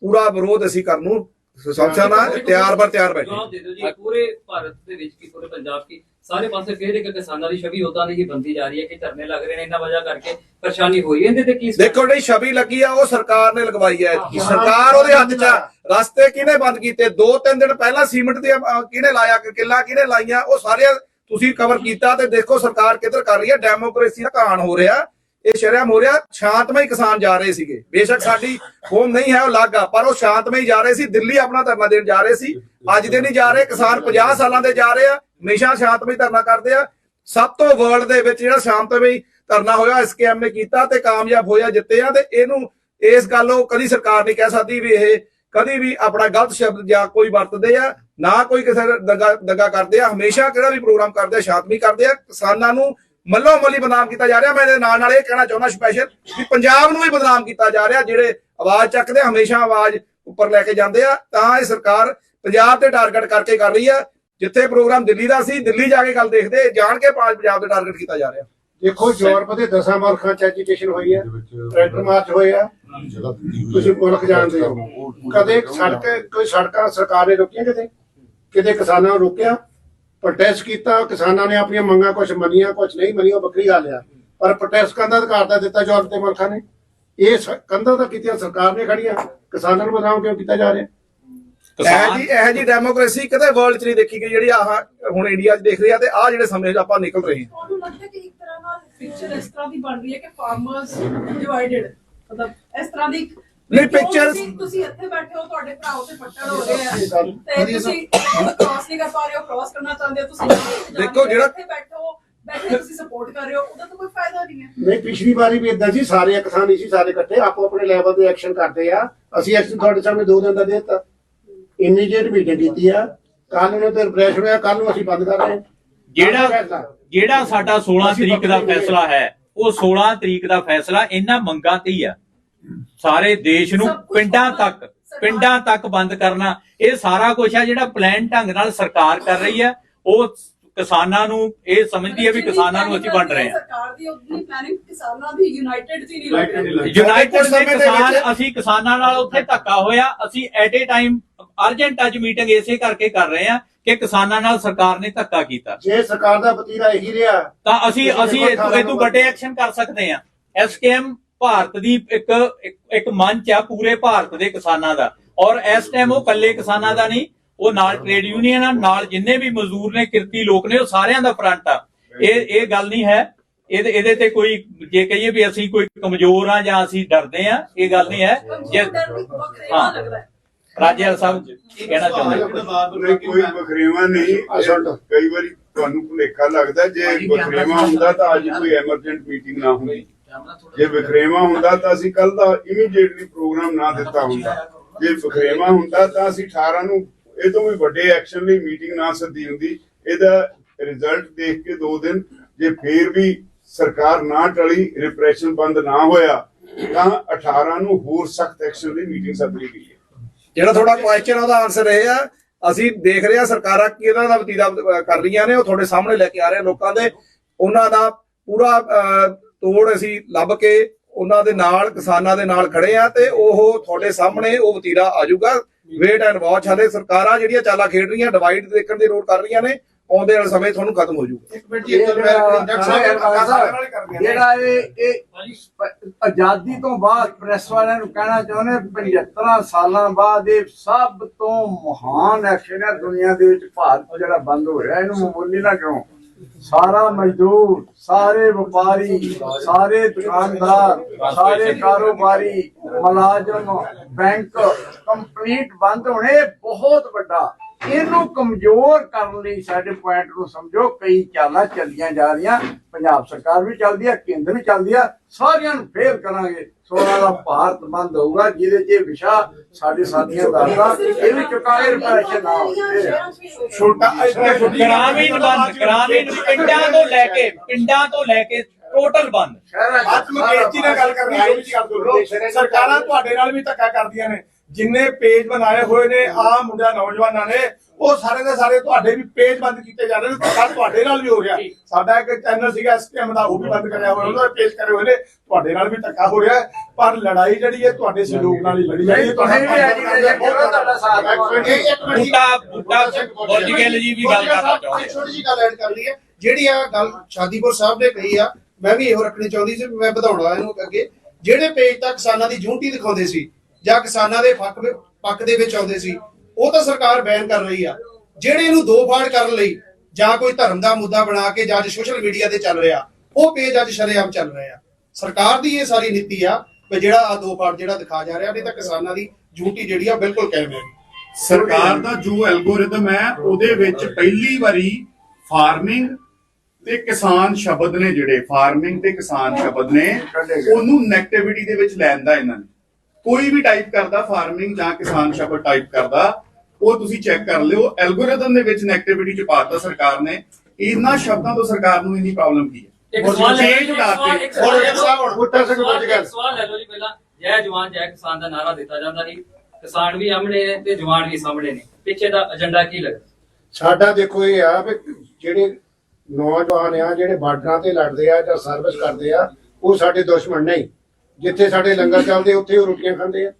ਪੂਰਾ ਵਿਰੋਧ ਅਸੀਂ ਕਰਨ ਨੂੰ ਸੰਸਾ ਨਾਲ ਤਿਆਰ ਬਰ ਤਿਆਰ ਬੈਠੇ। ਪੂਰੇ ਭਾਰਤ ਦੇ ਵਿੱਚ ਕੀ ਪੂਰੇ ਪੰਜਾਬ ਕੀ ਸਾਰੇ ਪਾਸੇ ਫੇਰ ਇੱਕ ਕਿਸਾਨਾਂ ਦੀ ਛਵੀ ਉਦਾਂ ਦੀ ਹੀ ਬੰਦੀ ਜਾ ਰਹੀ ਹੈ ਕਿ ਧਰਨੇ ਲੱਗ ਰਹੇ ਨੇ ਇਹਨਾਂ ਵਜ੍ਹਾ ਕਰਕੇ ਪਰੇਸ਼ਾਨੀ ਹੋਈ ਹੈ। ਇਹਦੇ ਤੇ ਕੀ ਦੇਖੋ ਜਿਹੜੀ ਛਵੀ ਲੱਗੀ ਆ ਉਹ ਸਰਕਾਰ ਨੇ ਲਗਵਾਈ ਹੈ ਸਰਕਾਰ ਉਹਦੇ ਹੱਥ 'ਚ ਰਸਤੇ ਕਿਹਨੇ ਬੰਦ ਕੀਤੇ? ਦੋ ਤਿੰਨ ਦਿਨ ਪਹਿਲਾਂ ਸੀਮਿੰਟ ਦੇ ਕਿਹਨੇ ਲਾਇਆ ਕਿੱਲਾ ਕਿਹਨੇ ਲਾਈਆਂ? ਉਹ ਸਾਰੇ ਤੁਸੀਂ ਕਵਰ ਕੀਤਾ ਤੇ ਦੇਖੋ ਸਰਕਾਰ ਕਿੱਧਰ ਕਰ ਰਹੀ ਹੈ। ਡੈਮੋਕ੍ਰੇਸੀ ਦਾ ਕਾਣ ਹੋ ਰਿਹਾ। ਇਹ ਸ਼ਰਿਆ ਹੋ ਸ਼ਾਂਤਮਈ ਕਿਸਾਨ ਜਾ ਰਹੇ ਸੀਗੇ। ਬੇਸ਼ੱਕ ਸਾਡੀ ਹੋਮ ਨਹੀਂ ਹੈ ਉਹ ਅਲੱਗ ਆ, ਪਰ ਉਹ ਸ਼ਾਂਤਮਈ ਜਾ ਰਹੇ ਸੀ, ਦਿੱਲੀ ਆਪਣਾ ਧਰਨਾ ਦੇਣ ਜਾ ਰਹੇ ਸੀ। ਅੱਜ ਦੇ ਨਹੀਂ ਜਾ ਰਹੇ, ਕਿਸਾਨ 50 ਸਾਲਾਂ ਦੇ ਜਾ ਰਹੇ ਆ, ਹਮੇਸ਼ਾ ਸ਼ਾਂਤਮਈ ਧਰਨਾ ਕਰਦੇ ਆ। ਸਭ ਤੋਂ ਵਰਲਡ ਦੇ ਵਿੱਚ ਜਿਹੜਾ ਸ਼ਾਂਤਮਈ ਧਰਨਾ ਹੋਇਆ ਐਸਕੇਐਮ ਨੇ ਕੀਤਾ ਤੇ ਕਾਮਯਾਬ ਹੋਇਆ ਜਿੱਤੇ ਆ, ਤੇ ਇਹਨੂੰ ਇਸ ਗੱਲ ਕਦੀ ਸਰਕਾਰ ਨਹੀਂ ਕਹਿ ਸਕਦੀ ਵੀ ਇਹ ਕਦੀ ਵੀ ਆਪਣਾ ਗਲਤ ਸ਼ਬਦ ਜਾਂ ਕੋਈ ਵਰਤਦੇ ਆ, ਨਾ ਕੋਈ ਕਿਸੇ ਦਾ ਦੰਗਾ ਕਰਦੇ ਆ। ਹਮੇਸ਼ਾ ਕਿਹੜਾ ਵੀ ਪ੍ਰੋਗਰਾਮ ਕਰਦੇ ਆ, ਸ਼ਾਂਤਮਈ ਕਰਦੇ ਆ। ਕਿਸਾਨਾਂ ਨੂੰ ਮੱਲੋ ਮੱਲੀ ਬਦਨਾਮ ਕੀਤਾ ਜਾ ਰਿਹਾ। ਮੈਂ ਇਹਦੇ ਨਾਲ ਨਾਲ ਇਹ ਕਹਿਣਾ ਚਾਹੁੰਦਾ ਸਪੈਸ਼ਲ ਵੀ ਪੰਜਾਬ ਨੂੰ ਵੀ ਬਦਨਾਮ ਕੀਤਾ ਜਾ ਰਿਹਾ, ਜਿਹੜੇ ਆਵਾਜ਼ ਚੱਕਦੇ ਹਮੇਸ਼ਾ ਆਵਾਜ਼ ਉੱਪਰ ਲੈ ਕੇ ਜਾਂਦੇ ਆ, ਤਾਂ ਇਹ ਸਰਕਾਰ ਪੰਜਾਬ ਤੇ ਟਾਰਗੇਟ ਕਰਕੇ ਕਰ ਰਹੀ ਆ। ਜਿੱਥੇ ਪ੍ਰੋਗਰਾਮ ਦਿੱਲੀ ਦਾ ਸੀ, ਦਿੱਲੀ ਜਾ ਕੇ ਗੱਲ ਦੇਖਦੇ, ਜਾਣ ਕੇ ਪੰਜਾਬ ਤੇ ਟਾਰਗੇਟ ਕੀਤਾ ਜਾ ਰਿਹਾ। ਦੇਖੋ ਯੂਰਪ ਦੇ ਦਸਾਂ ਮੁਲਕਾਂ ਚ ਐਜੀਟੇਸ਼ਨ ਹੋਈ ਹੈ ਟਰੈਕਟਰ ਮਾਰਚ ਹੋਏ ਆ। ਤੁਸੀਂ ਮੁਲਕ ਜਾਣਦੇ ਹੋ। ਕਦੇ ਸੜਕ ਕੋਈ ਸੜਕਾਂ ਸਰਕਾਰ ਨੇ ਰੋਕੀਆਂ ਕਿਤੇ? ਕਿਤੇ ਕਿਸਾਨਾਂ ਨੂੰ ਰੋਕਿਆ? ਪ੍ਰੋਟੈਸਟ ਕੀਤਾ ਕਿਸਾਨਾਂ ਨੇ ਆਪਣੀਆਂ ਮੰਗਾਂ ਕੁਝ ਮੰਨੀਆਂ ਕੁਝ ਨਹੀਂ ਮੰਨੀਆਂ ਵੱਖਰੀ ਗੱਲ ਆ। ਪਰ ਪ੍ਰੋਟੈਸਟ ਕਰਨ ਦਾ ਅਧਿਕਾਰ ਤਾਂ ਦਿੱਤਾ ਯੂਰਪ ਦੇ ਮੁਲਕਾਂ ਨੇ। ਇਹ ਕੰਧਾਂ ਤਾਂ ਕੀਤੀਆਂ ਸਰਕਾਰ ਨੇ ਖੜੀਆਂ ਕਿਸਾਨਾਂ ਨੂੰ ਬਦਨਾਮ ਕਿਉਂ ਕੀਤਾ ਜਾ ਰਿਹਾ? ਇਹ ਜੀ ਇਹ ਜੀ ਡੈਮੋਕ੍ਰੇਸੀ ਕਿਤੇ ਵਰਲਡ 'ਚ ਨਹੀਂ ਦੇਖੀ ਗਈ ਜਿਹੜੀ ਆਹ ਹੁਣ ਇੰਡੀਆ 'ਚ ਦੇਖ ਰਹੀ ਆ ਤੇ ਆਹ ਜਿਹੜੇ ਸਮੇਂ 'ਚ ਆਪਾਂ ਨਿਕਲ ਰਹੇ ਹਾਂ। ਤੁਹਾਨੂੰ ਲੱਗਦਾ ਕਿ ਇੱਕ ਤਰ੍ਹਾਂ ਨਾਲ ਪਿਕਚਰ ਇਸ ਤਰ੍ਹਾਂ ਦੀ ਬਣ ਰਹੀ ਹੈ ਕਿ ਫਾਰਮਰਸ ਡਿਵਾਈਡਡ ਮਤਲਬ ਇਸ ਤਰ੍ਹਾਂ ਦੀ ਨਹੀਂ, picture- ਤੁਸੀਂ- ਇੱਥੇ ਬੈਠੇ ਹੋ ਤੁਹਾਡੇ ਭਰਾ ਉੱਤੇ ਫੱਟੜ ਹੋ ਰਹੇ ਆ। ਤੇ ਤੁਸੀਂ ਕ੍ਰਾਸ ਨਹੀਂ ਕਰ ਪਾ ਰਹੇ ਹੋ ਕ੍ਰਾਸ ਕਰਨਾ ਚਾਹੁੰਦੇ ਹੋ ਤੁਸੀਂ ਦੇਖੋ, ਜਿਹੜਾ- ਇੱਥੇ ਬੈਠੇ ਹੋ ਬੈਠੇ ਤੁਸੀਂ ਸਪੋਰਟ ਕਰ ਰਹੇ ਹੋ ਉਹਦਾ ਤਾਂ ਕੋਈ ਫਾਇਦਾ ਨਹੀਂ ਹੈ। ਨਹੀਂ ਪਿਛਲੀ ਵਾਰੀ ਵੀ ਇਦਾਂ ਸੀ ਸਾਰੇ ਕਿਸਾਨ ਨਹੀਂ ਸੀ ਸਾਰੇ ਇਕੱਠੇ ਆਪੋ ਆਪਣੇ ਲੈਵਲ ਤੇ ਐਕਸ਼ਨ ਕਰਦੇ ਆ। ਅਸੀਂ ਐਕਸ਼ਨ ਤੁਹਾਡੇ ਸਾਹਮਣੇ ਦੋ ਦਿਨ ਦਾ ਦੇ ਦਿੱਤਾ। ਇਮੀਡੀਏਟ ਮੀਟਿੰਗ ਕੀਤੀ ਆ। ਕੱਲ ਨੂੰ ਤੇ ਰਿਫਰੈਸ਼ ਹੋਇਆ ਕੱਲ ਨੂੰ ਅਸੀਂ ਬੰਦ ਕਰ ਰਹੇ ਜਿਹੜਾ। ਜਿਹੜਾ ਸਾਡਾ 16 ਅਸੀਂ ਤਰੀਕ ਦਾ ਫੈਸਲਾ ਹੈ ਉਹ 16 ਤਰੀਕ ਦਾ ਫੈਸਲਾ ਇਹਨਾਂ ਮੰਗਾਂ ਤੇ ਹੀ ਆ। ਸਾਰੇ ਦੇਸ਼ ਨੂੰ ਪਿੰਡਾਂ ਤੱਕ ਪਿੰਡਾਂ ਤੱਕ ਬੰਦ ਕਰਨਾ ਇਹ ਸਾਰਾ ਕੁਝ ਆ ਜਿਹੜਾ ਪਲਾਨ ਢੰਗ ਨਾਲ ਸਰਕਾਰ ਕਰ ਰਹੀ ਹੈ। ਉਹ ਕਿਸਾਨਾਂ ਨੂੰ ਇਹ ਸਮਝਦੀ ਹੈ ਵੀ ਕਿਸਾਨਾਂ ਨੂੰ ਅਸੀਂ ਵੰਡ ਰਹੇ ਹਾਂ। ਸਰਕਾਰ ਦੀ ਉਤਨੀ ਪਲੈਨਿੰਗ ਕਿਸਾਨਾਂ ਦੀ ਯੂਨਾਈਟਿਡ ਸੀ ਨਹੀਂ ਲੱਗ ਰਹੀ। ਯੂਨਾਈਟਿਡ ਕੁਝ ਦੇ ਸਮੇਂ ਦੇ ਕਿਸਾਨ ਵਿੱਚ- ਅਸੀਂ ਕਿਸਾਨਾਂ ਨਾਲ ਉੱਥੇ ਧੱਕਾ ਹੋਇਆ ਅਸੀਂ ਐਟ ਏ ਟਾਈਮ ਅਰਜੈਂਟ ਅੱਜ ਮੀਟਿੰਗ ਇਸੇ ਕਰਕੇ ਕਰ ਰਹੇ ਹਾਂ ਕਿ ਕਿਸਾਨਾਂ ਨਾਲ ਸਰਕਾਰ ਨੇ ਧੱਕਾ ਕੀਤਾ। ਜੇ ਸਰਕਾਰ ਦਾ ਵਤੀਰਾ ਇਹੀ ਰਿਹਾ ਤਾਂ ਅਸੀਂ ਅਸੀਂ ਇਹ ਤੋਂ ਅਠਾਰਾਂ ਇਹ ਤੋਂ ਵੱਡੇ ਐਕਸ਼ਨ ਕਰ ਸਕਦੇ ਹਾਂ। ਐਸਕੇਐਮ ਭਾਰਤ ਦੀ ਇੱਕ ਇੱਕ- ਮੰਚ ਆ ਪੂਰੇ ਭਾਰਤ ਦੇ ਕਿਸਾਨਾਂ ਦਾ। ਔਰ ਇਸ ਟਾਈਮ ਉਹ ਇਕੱਲੇ ਕਿਸਾਨਾਂ ਦਾ ਨਹੀਂ ਉਹ ਨਾਲ ਟ੍ਰੇਡ ਯੂਨੀਅਨ ਆ ਨਾਲ ਜਿੰਨੇ ਵੀ ਮਜ਼ਦੂਰ ਨੇ ਕਿਰਤੀ ਲੋਕ ਨੇ ਉਹ ਸਾਰਿਆਂ ਦਾ ਫਰੰਟ ਆ। ਇਹ ਇਹ ਗੱਲ ਨਹੀਂ ਹੈ। ਇਹਦੇ ਇਹਦੇ ਤੇ ਕੋਈ ਜੇ ਕਹੀਏ ਵੀ ਅਸੀਂ ਕੋਈ ਕਮਜ਼ੋਰ ਆ ਜਾਂ ਅਸੀਂ ਡਰਦੇ ਆ ਇਹ ਗੱਲ ਨਹੀਂ ਹੈ। ਜੇ ਹੈ। ਰਾਜਿਆ ਸਾਹਿਬ ਕਹਿਣਾ ਚਾਹੁੰਦੇ ਕੋਈ ਵਖਰੇਵਾ ਨਹੀਂ ਅਸਲ ਕਈ ਵਾਰੀ ਤੁਹਾਨੂੰ ਭੁਲੇਖਾ ਲੱਗਦਾ ਜੇ ਵਖਰੇਵਾ ਹੁੰਦਾ ਤਾਂ ਅੱਜ ਕੋਈ ਐਮਰਜੈਂਟ ਮੀਟਿੰਗ ਨਾ ਹੁੰਦੀ। ਜੇ ਵਖਰੇਵਾ ਹੁੰਦਾ ਤਾਂ ਅਸੀਂ ਕੱਲ ਦਾ ਇਮੀਡੀਏਟਲੀ ਪ੍ਰੋਗਰਾਮ ਨਾ ਦਿੱਤਾ ਹੁੰਦਾ। ਜੇ ਵਖਰੇਵਾ ਹੁੰਦਾ ਤਾਂ ਅਸੀਂ 18 ਨੂੰ ਇਹ ਤੋਂ ਵੀ ਵੱਡੇ ਐਕਸ਼ਨ ਲਈ ਮੀਟਿੰਗ ਨਾ ਸੱਦੀ ਹੁੰਦੀ। ਇਹਦਾ ਰਿਜ਼ਲਟ ਦੇਖ ਕੇ ਦੋ ਦਿਨ ਜੇ ਫੇਰ ਵੀ ਸਰਕਾਰ ਨਾ ਟਲੀ ਰਿਪਰੈਸ਼ਨ ਬੰਦ ਨਾ ਹੋਇਆ, ਤਾਂ 18 ਨੂੰ ਹੋਰ ਸਖਤ ਐਕਸ਼ਨ ਲਈ ਮੀਟਿੰਗ ਸੱਦੀ ਗਈ ਹੈ। ਜਿਹੜਾ ਤੁਹਾਡਾ ਕੁਐਸਚਨ ਉਹਦਾ ਆਨਸਰ ਇਹ ਆ, ਅਸੀਂ ਦੇਖ ਰਹੇ ਆ ਸਰਕਾਰਾਂ ਕਿਹਦਾ ਦਾ ਵਤੀਰਾ ਕਰ ਰਹੀਆਂ ਨੇ, ਉਹ ਤੁਹਾਡੇ ਸਾਹਮਣੇ ਲੈ ਕੇ ਆ ਰਹੇ ਲੋਕਾਂ ਦੇ। ਉਹਨਾਂ ਦਾ ਪੂਰਾ ਤੋੜ ਅਸੀਂ ਲੱਭ ਕੇ ਉਹਨਾਂ ਦੇ ਨਾਲ ਕਿਸਾਨਾਂ ਦੇ ਨਾਲ ਖੜੇ ਆ ਤੇ ਉਹ ਤੁਹਾਡੇ ਸਾਹਮਣੇ ਉਹ ਵਤੀਰਾ ਆ ਜਾਊਗਾ। ਵੇਟ ਐਂਡ ਵਾਚ ਹਲੇ ਸਰਕਾਰਾਂ ਜਿਹੜੀਆਂ ਚਾਲਾਂ ਖੇਡ ਰਹੀਆਂ ਡਿਵਾਈਡ ਦੇਖਣ ਦੀ ਰੋਡ ਕਰ ਰਹੀਆਂ ਨੇ ਆਉਂਦੇ ਵਾਲੇ ਸਮੇਂ ਤੁਹਾਨੂੰ ਖਤਮ ਹੋ ਜਾਊਗਾ। ਇੱਕ ਮਿੰਟ ਜੀ ਇੱਕ ਜਿਹੜਾ ਇਹ ਇਹ ਆਜ਼ਾਦੀ ਤੋਂ ਬਾਅਦ ਪ੍ਰੈਸ ਵਾਲਿਆਂ ਨੂੰ ਕਹਿਣਾ ਚਾਹੁੰਦੇ 75 ਸਾਲਾਂ ਬਾਅਦ ਇਹ ਸਭ ਤੋਂ ਮਹਾਨ ਐਕਸ਼ਨ ਹੈ ਦੁਨੀਆ ਦੇ ਵਿੱਚ ਭਾਰਤ ਜਿਹੜਾ ਬੰਦ ਹੋਇਆ ਇਹਨੂੰ ਮਾਮੂਲੀ ਨਾ ਕਿਉਂ? ਸਾਰਾ ਮਜ਼ਦੂਰ, ਸਾਰੇ ਵਪਾਰੀ, ਸਾਰੇ ਦੁਕਾਨਦਾਰ, ਸਾਰੇ ਕਾਰੋਬਾਰੀ, ਮੁਲਾਜ਼ਮ, ਬੈਂਕ ਕੰਪਲੀਟ ਬੰਦ ਹੋਣੇ ਬਹੁਤ ਵੱਡਾ। ਇਹਨੂੰ ਕਮਜ਼ੋਰ ਕਰਨ ਲਈ ਸਾਡੇ ਪੁਆਇੰਟ ਨੂੰ ਸਮਝੋ ਕਈ ਚਾਲਾਂ ਚੱਲੀਆਂ ਜਾ ਰਹੀਆਂ। ਪੰਜਾਬ ਸਰਕਾਰ ਵੀ ਚੱਲਦੀ ਆ ਕੇਂਦਰ ਵੀ ਚੱਲਦੀ ਆ। ਸਾਰਿਆਂ ਨੂੰ ਫੇਰ ਕਰਾਂਗੇ। ਸੋਨਾ ਦਾ ਭਾਰਤ ਬੰਦ ਹੋਊਗਾ ਜਿਹਦੇ 'ਚ ਇਹ ਵਿਸ਼ਾ ਸਾਡੇ ਸਾਥੀਆਂ ਦਾ ਇਹ ਵੀ ਚੁਕਾਏ ਰਿਪਰੈਸ਼ਨ ਨਾ ਹੋਵੇ। ਛੋਟਾ ਗ੍ਰਾਮੀਣ ਬੰਦ ਗ੍ਰਾਮੀਣ ਪਿੰਡਾਂ ਤੋਂ ਲੈ ਕੇ ਪਿੰਡਾਂ ਤੋਂ ਲੈ ਕੇ ਟੋਟਲ ਬੰਦ। ਅੱਜ ਮੁਕੇਸ਼ ਜੀ ਨਾਲ ਗੱਲ ਕਰਨੀ ਕਰ ਦੋ ਸਰਕਾਰਾਂ ਤੁਹਾਡੇ ਨਾਲ ਵੀ ਧੱਕਾ ਕਰਦੀਆਂ ਨੇ। ਜਿੰਨੇ ਪੇਜ ਬਣਾਏ ਹੋਏ ਨੇ ਆ ਮੁੰਡਿਆਂ ਨੌਜਵਾਨਾਂ ਨੇ ਉਹ ਸਾਰੇ ਦੇ ਸਾਰੇ ਤੁਹਾਡੇ ਵੀ ਪੇਜ ਬੰਦ ਕੀਤੇ ਜਾ ਰਹੇ ਨੇ ਧੱਕਾ ਤੁਹਾਡੇ ਨਾਲ ਵੀ ਹੋ ਰਿਹਾ ਸਾਡਾ ਇੱਕ ਚੈਨਲ ਸੀਗਾ ਐਸਪੀਐਮ ਦਾ ਉਹ ਵੀ ਬੰਦ ਕਰਿਆ ਹੋਇਆ ਉਹਦੇ ਪੇਜ ਕਰੇ ਹੋਏ ਨੇ ਤੁਹਾਡੇ ਨਾਲ ਵੀ ਧੱਕਾ ਹੋ ਰਿਹਾ। ਪਰ ਲੜਾਈ ਜਿਹੜੀ ਹੈ ਤੁਹਾਡੇ ਸਹਿਯੋਗ ਨਾਲ ਹੀ ਲੜੀ ਕਰੋ ਤੁਹਾਡਾ ਸਾਥ ਬੂਟਾ ਬੂਟਾ ਪੋਲੀਟੀਕਲ ਜੀ ਵੀ ਗੱਲ ਕਰਨਾ ਚਾਹੁੰਦੇ। ਛੋਟੀ ਜੀ ਗੱਲ ਐਡ ਕਰਨੀ ਹੈ। ਜਿਹੜੀ ਆ ਗੱਲ ਸ਼ਾਦੀਪੁਰ ਸਾਹਿਬ ਨੇ ਕਹੀ ਆ ਮੈਂ ਵੀ ਇਹੋ ਰੱਖਣੀ ਚਾਹੁੰਦੀ ਸੀ ਮੈਂ ਵਧਾਉਣਾ ਇਹਨੂੰ ਅੱਗੇ। ਜਿਹੜੇ ਪੇਜ ਤੱਕ ਕਿਸਾਨਾਂ ਦੀ ਜੂਨਟੀ ਦਿਖਾਉਂਦੇ ਸੀ ਜਾਂ ਕਿਸਾਨਾਂ ਦੇ ਵਿੱਚ- ਪੱਖ ਦੇ ਵਿੱਚ ਆਉਂਦੇ ਸੀ ਉਹ ਤਾਂ ਸਰਕਾਰ ਬੈਨ ਕਰ ਰਹੀ ਆ। ਜਿਹੜੇ ਇਹਨੂੰ ਦੋ ਫਾੜ ਕਰਨ ਲਈ ਜਾਂ ਕੋਈ ਧਰਮ ਦਾ ਮੁੱਦਾ ਬਣਾ ਕੇ ਜਾਂ ਅੱਜ ਸੋਸ਼ਲ ਮੀਡੀਆ ਤੇ ਚੱਲ ਰਿਹਾ ਉਹ ਪੇਜ ਅੱਜ ਸ਼ਰੇਆਮ ਚੱਲ ਰਹੇ ਆ। ਸਰਕਾਰ ਦੀ ਇਹ ਸਾਰੀ ਨੀਤੀ ਆ ਕਿ ਜਿਹੜਾ ਆ ਦੋ ਫਾੜ ਜਿਹੜਾ ਦਿਖਾ ਜਾ ਰਿਹਾ ਨਹੀਂ ਤਾਂ ਕਿਸਾਨਾਂ ਦੀ ਜੂਨਟੀ ਜਿਹੜੀ ਆ ਬਿਲਕੁਲ ਕਾਇਮ ਹੈ। ਸਰਕਾਰ ਦਾ ਜੋ ਐਲਗੋਰਿਦਮ ਹੈ ਉਹਦੇ ਵਿੱਚ ਪਹਿਲੀ ਵਾਰੀ ਫਾਰਮਿੰਗ ਤੇ ਕਿਸਾਨ ਸ਼ਬਦ ਨੇ ਜਿਹੜੇ ਫਾਰਮਿੰਗ ਤੇ ਕਿਸਾਨ ਸ਼ਬਦ ਨੇ ਉਹਨੂੰ ਨੈਗੇਟਿਵਿਟੀ ਦੇ ਵਿੱਚ ਲੈਂਦਾ ਇਹਨਾਂ ਨੇ। ਕੋਈ ਵੀ ਟਾਈਪ ਕਰਦਾ ਫਾਰਮਿੰਗ ਜਾਂ ਕਿਸਾਨ ਸ਼ਬਦ ਟਾਈਪ ਕਰਦਾ ਉਹ ਤੁਸੀਂ ਚੈੱਕ ਕਰ ਲਿਓ। ਐਲਗੋਰਿਦਮ ਦੇ ਵਿੱਚ ਨੈਗੇਟਿਵਿਟੀ ਚ ਪਾਤਾ ਸਰਕਾਰ ਨੇ। ਇਹਨਾਂ ਸ਼ਬਦਾਂ ਤੋਂ ਸਰਕਾਰ ਨੂੰ ਇੰਨੀ ਪ੍ਰੋਬਲਮ ਕੀ ਹੈ? ਇੱਕ ਸਵਾਲ ਇੱਕ ਇੱਕ ਬੂਟਾ ਸਿੰਘ ਗਿਆ। ਲੈ ਲਓ। ਜੀ ਪਹਿਲਾਂ। ਜੈ ਜਵਾਨ ਜੈ ਕਿਸਾਨ ਦਾ ਨਾਰਾ ਦਿੱਤਾ ਜਾਂਦਾ ਸੀ ਕਿਸਾਨ ਵੀ ਸਾਹਮਣੇ ਨੇ ਤੇ ਜਵਾਨ ਵੀ ਸਾਹਮਣੇ ਨੇ। ਪਿੱਛੇ ਦਾ ਏਜੰਡਾ ਕੀ ਲੱਗਦਾ? ਸਾਡਾ ਦੇਖੋ ਇਹ ਆ ਵੀ ਜਿਹੜੇ ਨੌਜਵਾਨ ਆ ਜਿਹੜੇ ਬਾਰਡਰਾਂ ਤੇ ਲੜਦੇ ਆ ਜਾਂ ਸਰਵਿਸ ਕਰਦੇ ਆ ਉਹ ਸਾਡੇ ਦੁਸ਼ਮਣ ਨਹੀਂ। ਜਿੱਥੇ ਸਾਡੇ ਲੰਗਰ ਚੱਲਦੇ ਉੱਥੇ ਉਹ ਰੋਟੀਆਂ ਖਾਂਦੇ ਆ।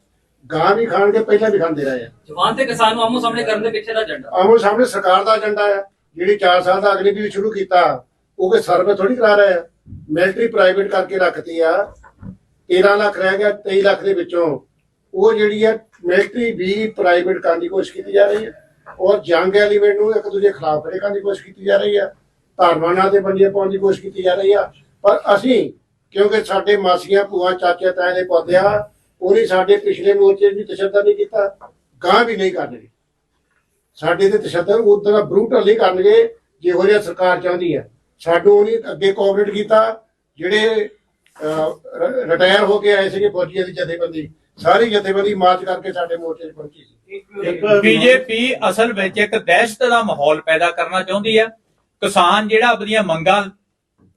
ਗਾਂ ਵੀ ਖਾਣਗੇ ਪਹਿਲਾਂ ਵੀ ਖਾਂਦੇ ਰਹੇ ਆ। ਜਵਾਨ ਤੇ ਕਿਸਾਨ ਨੂੰ ਆਮੋ ਸਾਹਮਣੇ ਕਰਨ ਦੇ ਪਿੱਛੇ ਦਾ ਏਜੰਡਾ। ਆਮੋ ਸਾਹਮਣੇ ਸਰਕਾਰ ਦਾ ਏਜੰਡਾ ਆ। ਜਿਹੜੀ 4 ਸਾਲ ਦਾ ਅਗਲੇ ਵੀ ਸ਼ੁਰੂ ਕੀਤਾ ਉਹ ਕੋਈ ਸਰਵੇ ਥੋੜੀ ਕਰਾ ਰਹੇ ਆ। ਮਿਲਟਰੀ ਪ੍ਰਾਈਵੇਟ ਕਰਕੇ ਰੱਖਤੀ ਆ। 13 ਲੱਖ ਰਹਿ ਗਿਆ 23 ਲੱਖ ਦੇ ਵਿੱਚੋਂ। ਉਹ ਜਿਹੜੀ ਹੈ ਮਿਲਟਰੀ ਵੀ ਪ੍ਰਾਈਵੇਟ ਕਰਨ ਦੀ ਕੋਸ਼ਿਸ਼ ਕੀਤੀ ਜਾ ਰਹੀ ਹੈ ਔਰ ਜੰਗ ਐਲੀਮੈਂਟ ਨੂੰ ਇੱਕ ਦੂਜੇ ਖਿਲਾਫ ਕਰਨ ਦੀ ਕੋਸ਼ਿਸ਼ ਕੀਤੀ ਜਾ ਰਹੀ ਹੈ ਧਾਰਮਾਂ ਨਾਲ ਤੇ ਬੰਦੀਆਂ ਪਾਉਣ ਦੀ ਕੋਸ਼ਿਸ਼ ਕੀਤੀ ਜਾ ਰਹੀ ਆ। ਪਰ ਅਸੀਂ ਕਿਉਂਕਿ ਸਾਡੇ ਮਾਸੀਆਂ ਭੂਆ ਚਾਚੇ ਤਾਏ ਦੇ ਪੌਦੇ ਆ ਉਹਨੇ ਸਾਡੇ ਪਿਛਲੇ ਮੋਰਚੇ 'ਚ ਵੀ ਤਸ਼ੱਦਦ ਨਹੀਂ ਕੀਤਾ ਗਾਂ ਵੀ ਨਹੀਂ ਕਰਨਗੇ। ਸਾਡੇ ਤੇ ਤਸ਼ੱਦਦ ਉਦੋਂ ਦਾ ਬਰੂਟਲ ਨਹੀਂ ਕਰਨਗੇ ਜਿਹੋ ਜਿਹਾ ਸਰਕਾਰ ਚਾਹੁੰਦੀ ਹੈ। ਸਾਨੂੰ ਉਹਨੇ ਅੱਗੇ ਕੋਆਪਰੇਟ ਕੀਤਾ ਜਿਹੜੇ ਰਿਟਾਇਰ ਹੋ ਕੇ ਆਏ ਸੀਗੇ ਫੌਜੀਆਂ ਦੀ ਜਥੇਬੰਦੀ। ਸਾਰੀ ਜਥੇਬੰਦੀ ਮਾਰਚ ਕਰਕੇ ਸਾਡੇ ਮੋਰਚੇ 'ਚ ਪਹੁੰਚੀ ਸੀ। ਬੀਜੇਪੀ ਅਸਲ ਵਿੱਚ ਇੱਕ ਦਹਿਸ਼ਤ ਦਾ ਮਾਹੌਲ ਪੈਦਾ ਕਰਨਾ ਚਾਹੁੰਦੀ ਹੈ। ਕਿਸਾਨ ਜਿਹੜਾ ਆਪਣੀਆਂ ਮੰਗਾਂ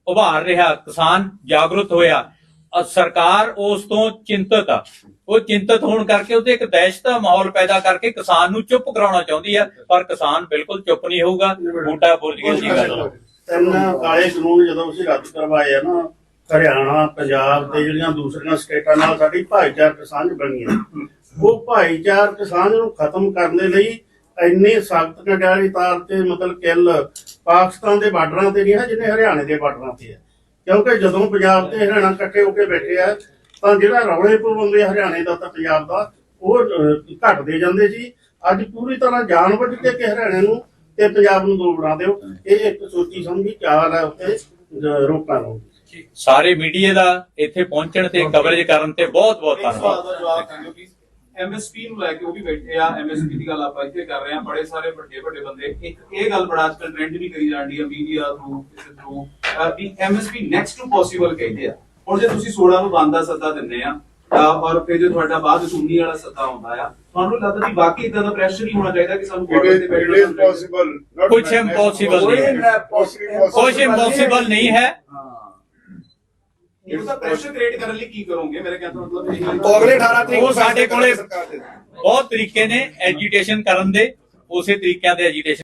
ਉਭਾਰ ਰਿਹਾ, ਕਿਸਾਨ ਜਾਗਰੂਕ ਹੋਇਆ। ਸਰਕਾਰ ਉਸ ਤੋਂ ਚਿੰਤਤ ਆ। ਉਹ ਚਿੰਤਤ ਹੋਣ ਕਰਕੇ ਉਹਦੇ ਇੱਕ ਦਹਿਸ਼ਤ ਦਾ ਮਾਹੌਲ ਪੈਦਾ ਕਰਕੇ ਕਿਸਾਨ ਨੂੰ ਚੁੱਪ ਕਰਾਉਣਾ ਚਾਹੁੰਦੀ ਆ, ਪਰ ਕਿਸਾਨ ਬਿਲਕੁਲ ਚੁੱਪ ਨਹੀਂ ਹੋਊਗਾ। ਬੂਟਾ ਬੋਲੀਏ ਦੀ ਗੱਲ। ਤਿੰਨ ਕਾਲੇ ਕਾਨੂੰਨ ਜਦੋਂ ਅਸੀਂ ਰੱਦ ਕਰਵਾਏ ਆ ਨਾ, ਹਰਿਆਣਾ, ਪੰਜਾਬ ਤੇ ਜਿਹੜੀਆਂ ਦੂਸਰੀਆਂ ਸਟੇਟਾਂ ਨਾਲ ਸਾਡੀ ਭਾਈਚਾਰਕ ਸਾਂਝ ਬਣੀ ਹੈ ਉਹ ਭਾਈਚਾਰਕ ਸਾਂਝ ਨੂੰ ਖਤਮ ਕਰਨ ਦੇ ਲਈ ਇੰਨੀ ਸਖਤ ਕਟਾਰੀ ਤਾਰ ਤੇ ਮਤਲਬ ਕਿੱਲ ਪਾਕਿਸਤਾਨ ਦੇ ਬਾਰਡਰਾਂ ਤੇ ਨਹੀਂ ਹੈ ਜਿੰਨੇ ਹਰਿਆਣੇ ਦੇ ਬਾਰਡਰਾਂ ਤੇ ਹੈ। ਕਿਉਂਕਿ ਜਦੋਂ ਪੰਜਾਬ ਤੇ ਹਰਿਆਣਾ ਇਕੱਠੇ ਹੋ ਕੇ ਬੈਠੇ ਆ ਤਾਂ ਜਿਹੜਾ ਰੌਲੇ ਪਵਾਉਂਦੇ ਹਰਿਆਣੇ ਦਾ ਤਾਂ ਪੰਜਾਬ ਦਾ ਉਹ ਘਟਦੇ ਜਾਂਦੇ ਸੀ। ਅੱਜ ਪੂਰੀ ਤਰ੍ਹਾਂ ਜਾਣਬੁੱਝ ਕੇ ਕਿ ਹਰਿਆਣੇ ਨੂੰ ਤੇ ਪੰਜਾਬ ਨੂੰ ਦੋ ਬਣਾ ਦਿਓ। ਇਹ ਇੱਕ ਸੋਚੀ ਸਮਝੀ ਚਾਲ ਹੈ ਉੱਤੇ ਰੋਕਾਂ ਨੂੰ। ਸਾਰੇ ਮੀਡੀਆ ਦਾ ਇੱਥੇ ਪਹੁੰਚਣ ਤੇ ਕਵਰੇਜ ਕਰਨ ਤੇ ਬਹੁਤ ਬਹੁਤ ਧੰਨਵਾਦ। ਐਮਐਸਪੀ ਨੂੰ ਲੈ ਕੇ ਉਹ ਵੀ ਬੈਠੇ ਆ ਐਮਐਸਪੀ ਦੀ ਗੱਲ ਆਪਾਂ ਇੱਥੇ ਕਰ ਰਹੇ ਆ ਬੜੇ ਸਾਰੇ ਵੱਡੇ ਵੱਡੇ ਬੰਦੇ ਇੱਕ ਇਹ ਗੱਲ ਬੜਾ ਅੱਜਕੱਲ ਟ੍ਰੈਂਡ ਵੀ ਕਰੀ ਜਾਂਦੀ ਆ ਮੀਡੀਆ ਥਰੂ ਕਿਸੇ ਥਰੂ ਵੀ ਐਮਐਸਪੀ ਨੈਕਸਟ ਟੂ ਪੋਸੀਬਲ ਕਹਿੰਦੇ ਆ ਹੁਣ ਜੇ ਤੁਸੀਂ 16 ਨੂੰ ਬੰਦ ਦਾ ਸੱਦਾ ਦਿੰਦੇ ਆ ਤਾਂ ਔਰ ਫਿਰ ਜੇ ਤੁਹਾਡਾ ਬਾਅਦ 19 ਵਾਲਾ ਸੱਦਾ ਆਉਂਦਾ ਆ ਤੁਹਾਨੂੰ ਲੱਗਦਾ ਵੀ ਵਾਕਈ ਇਦਾਂ ਦਾ ਪ੍ਰੈਸ਼ਰ ਹੀ ਹੋਣਾ ਚਾਹੀਦਾ ਕਿ ਸਾਨੂੰ is, ਤੇ ਬੈਠਣਾ madness. impossible It ਨਹੀਂ possible. ਕੁਝ ਇੰਪੋਸੀਬਲ ਨਹੀਂ ਹੈ ਪ੍ਰੈਸ਼ਰ ਕ੍ਰੀਏਟ ਕਰਨ ਲਈ ਕੀ ਕਰੋਗੇ? ਮੇਰੇ ਕਹਿੰਦਾ ਮਤਲਬ ਇਹ ਉਹ ਅਗਲੇ 18 ਤਰੀਕ ਉਹ ਨੂੰ ਸਾਡੇ ਕੋਲੇ ਸਰਕਾਰ ਦੇ ਬਹੁਤ ਤਰੀਕੇ ਨੇ ਐਜੀਟੇਸ਼ਨ ਕਰਨ ਦੇ ਉਸੇ ਤਰੀਕਿਆਂ ਦੇ ਐਜੀਟੇਸ਼ਨ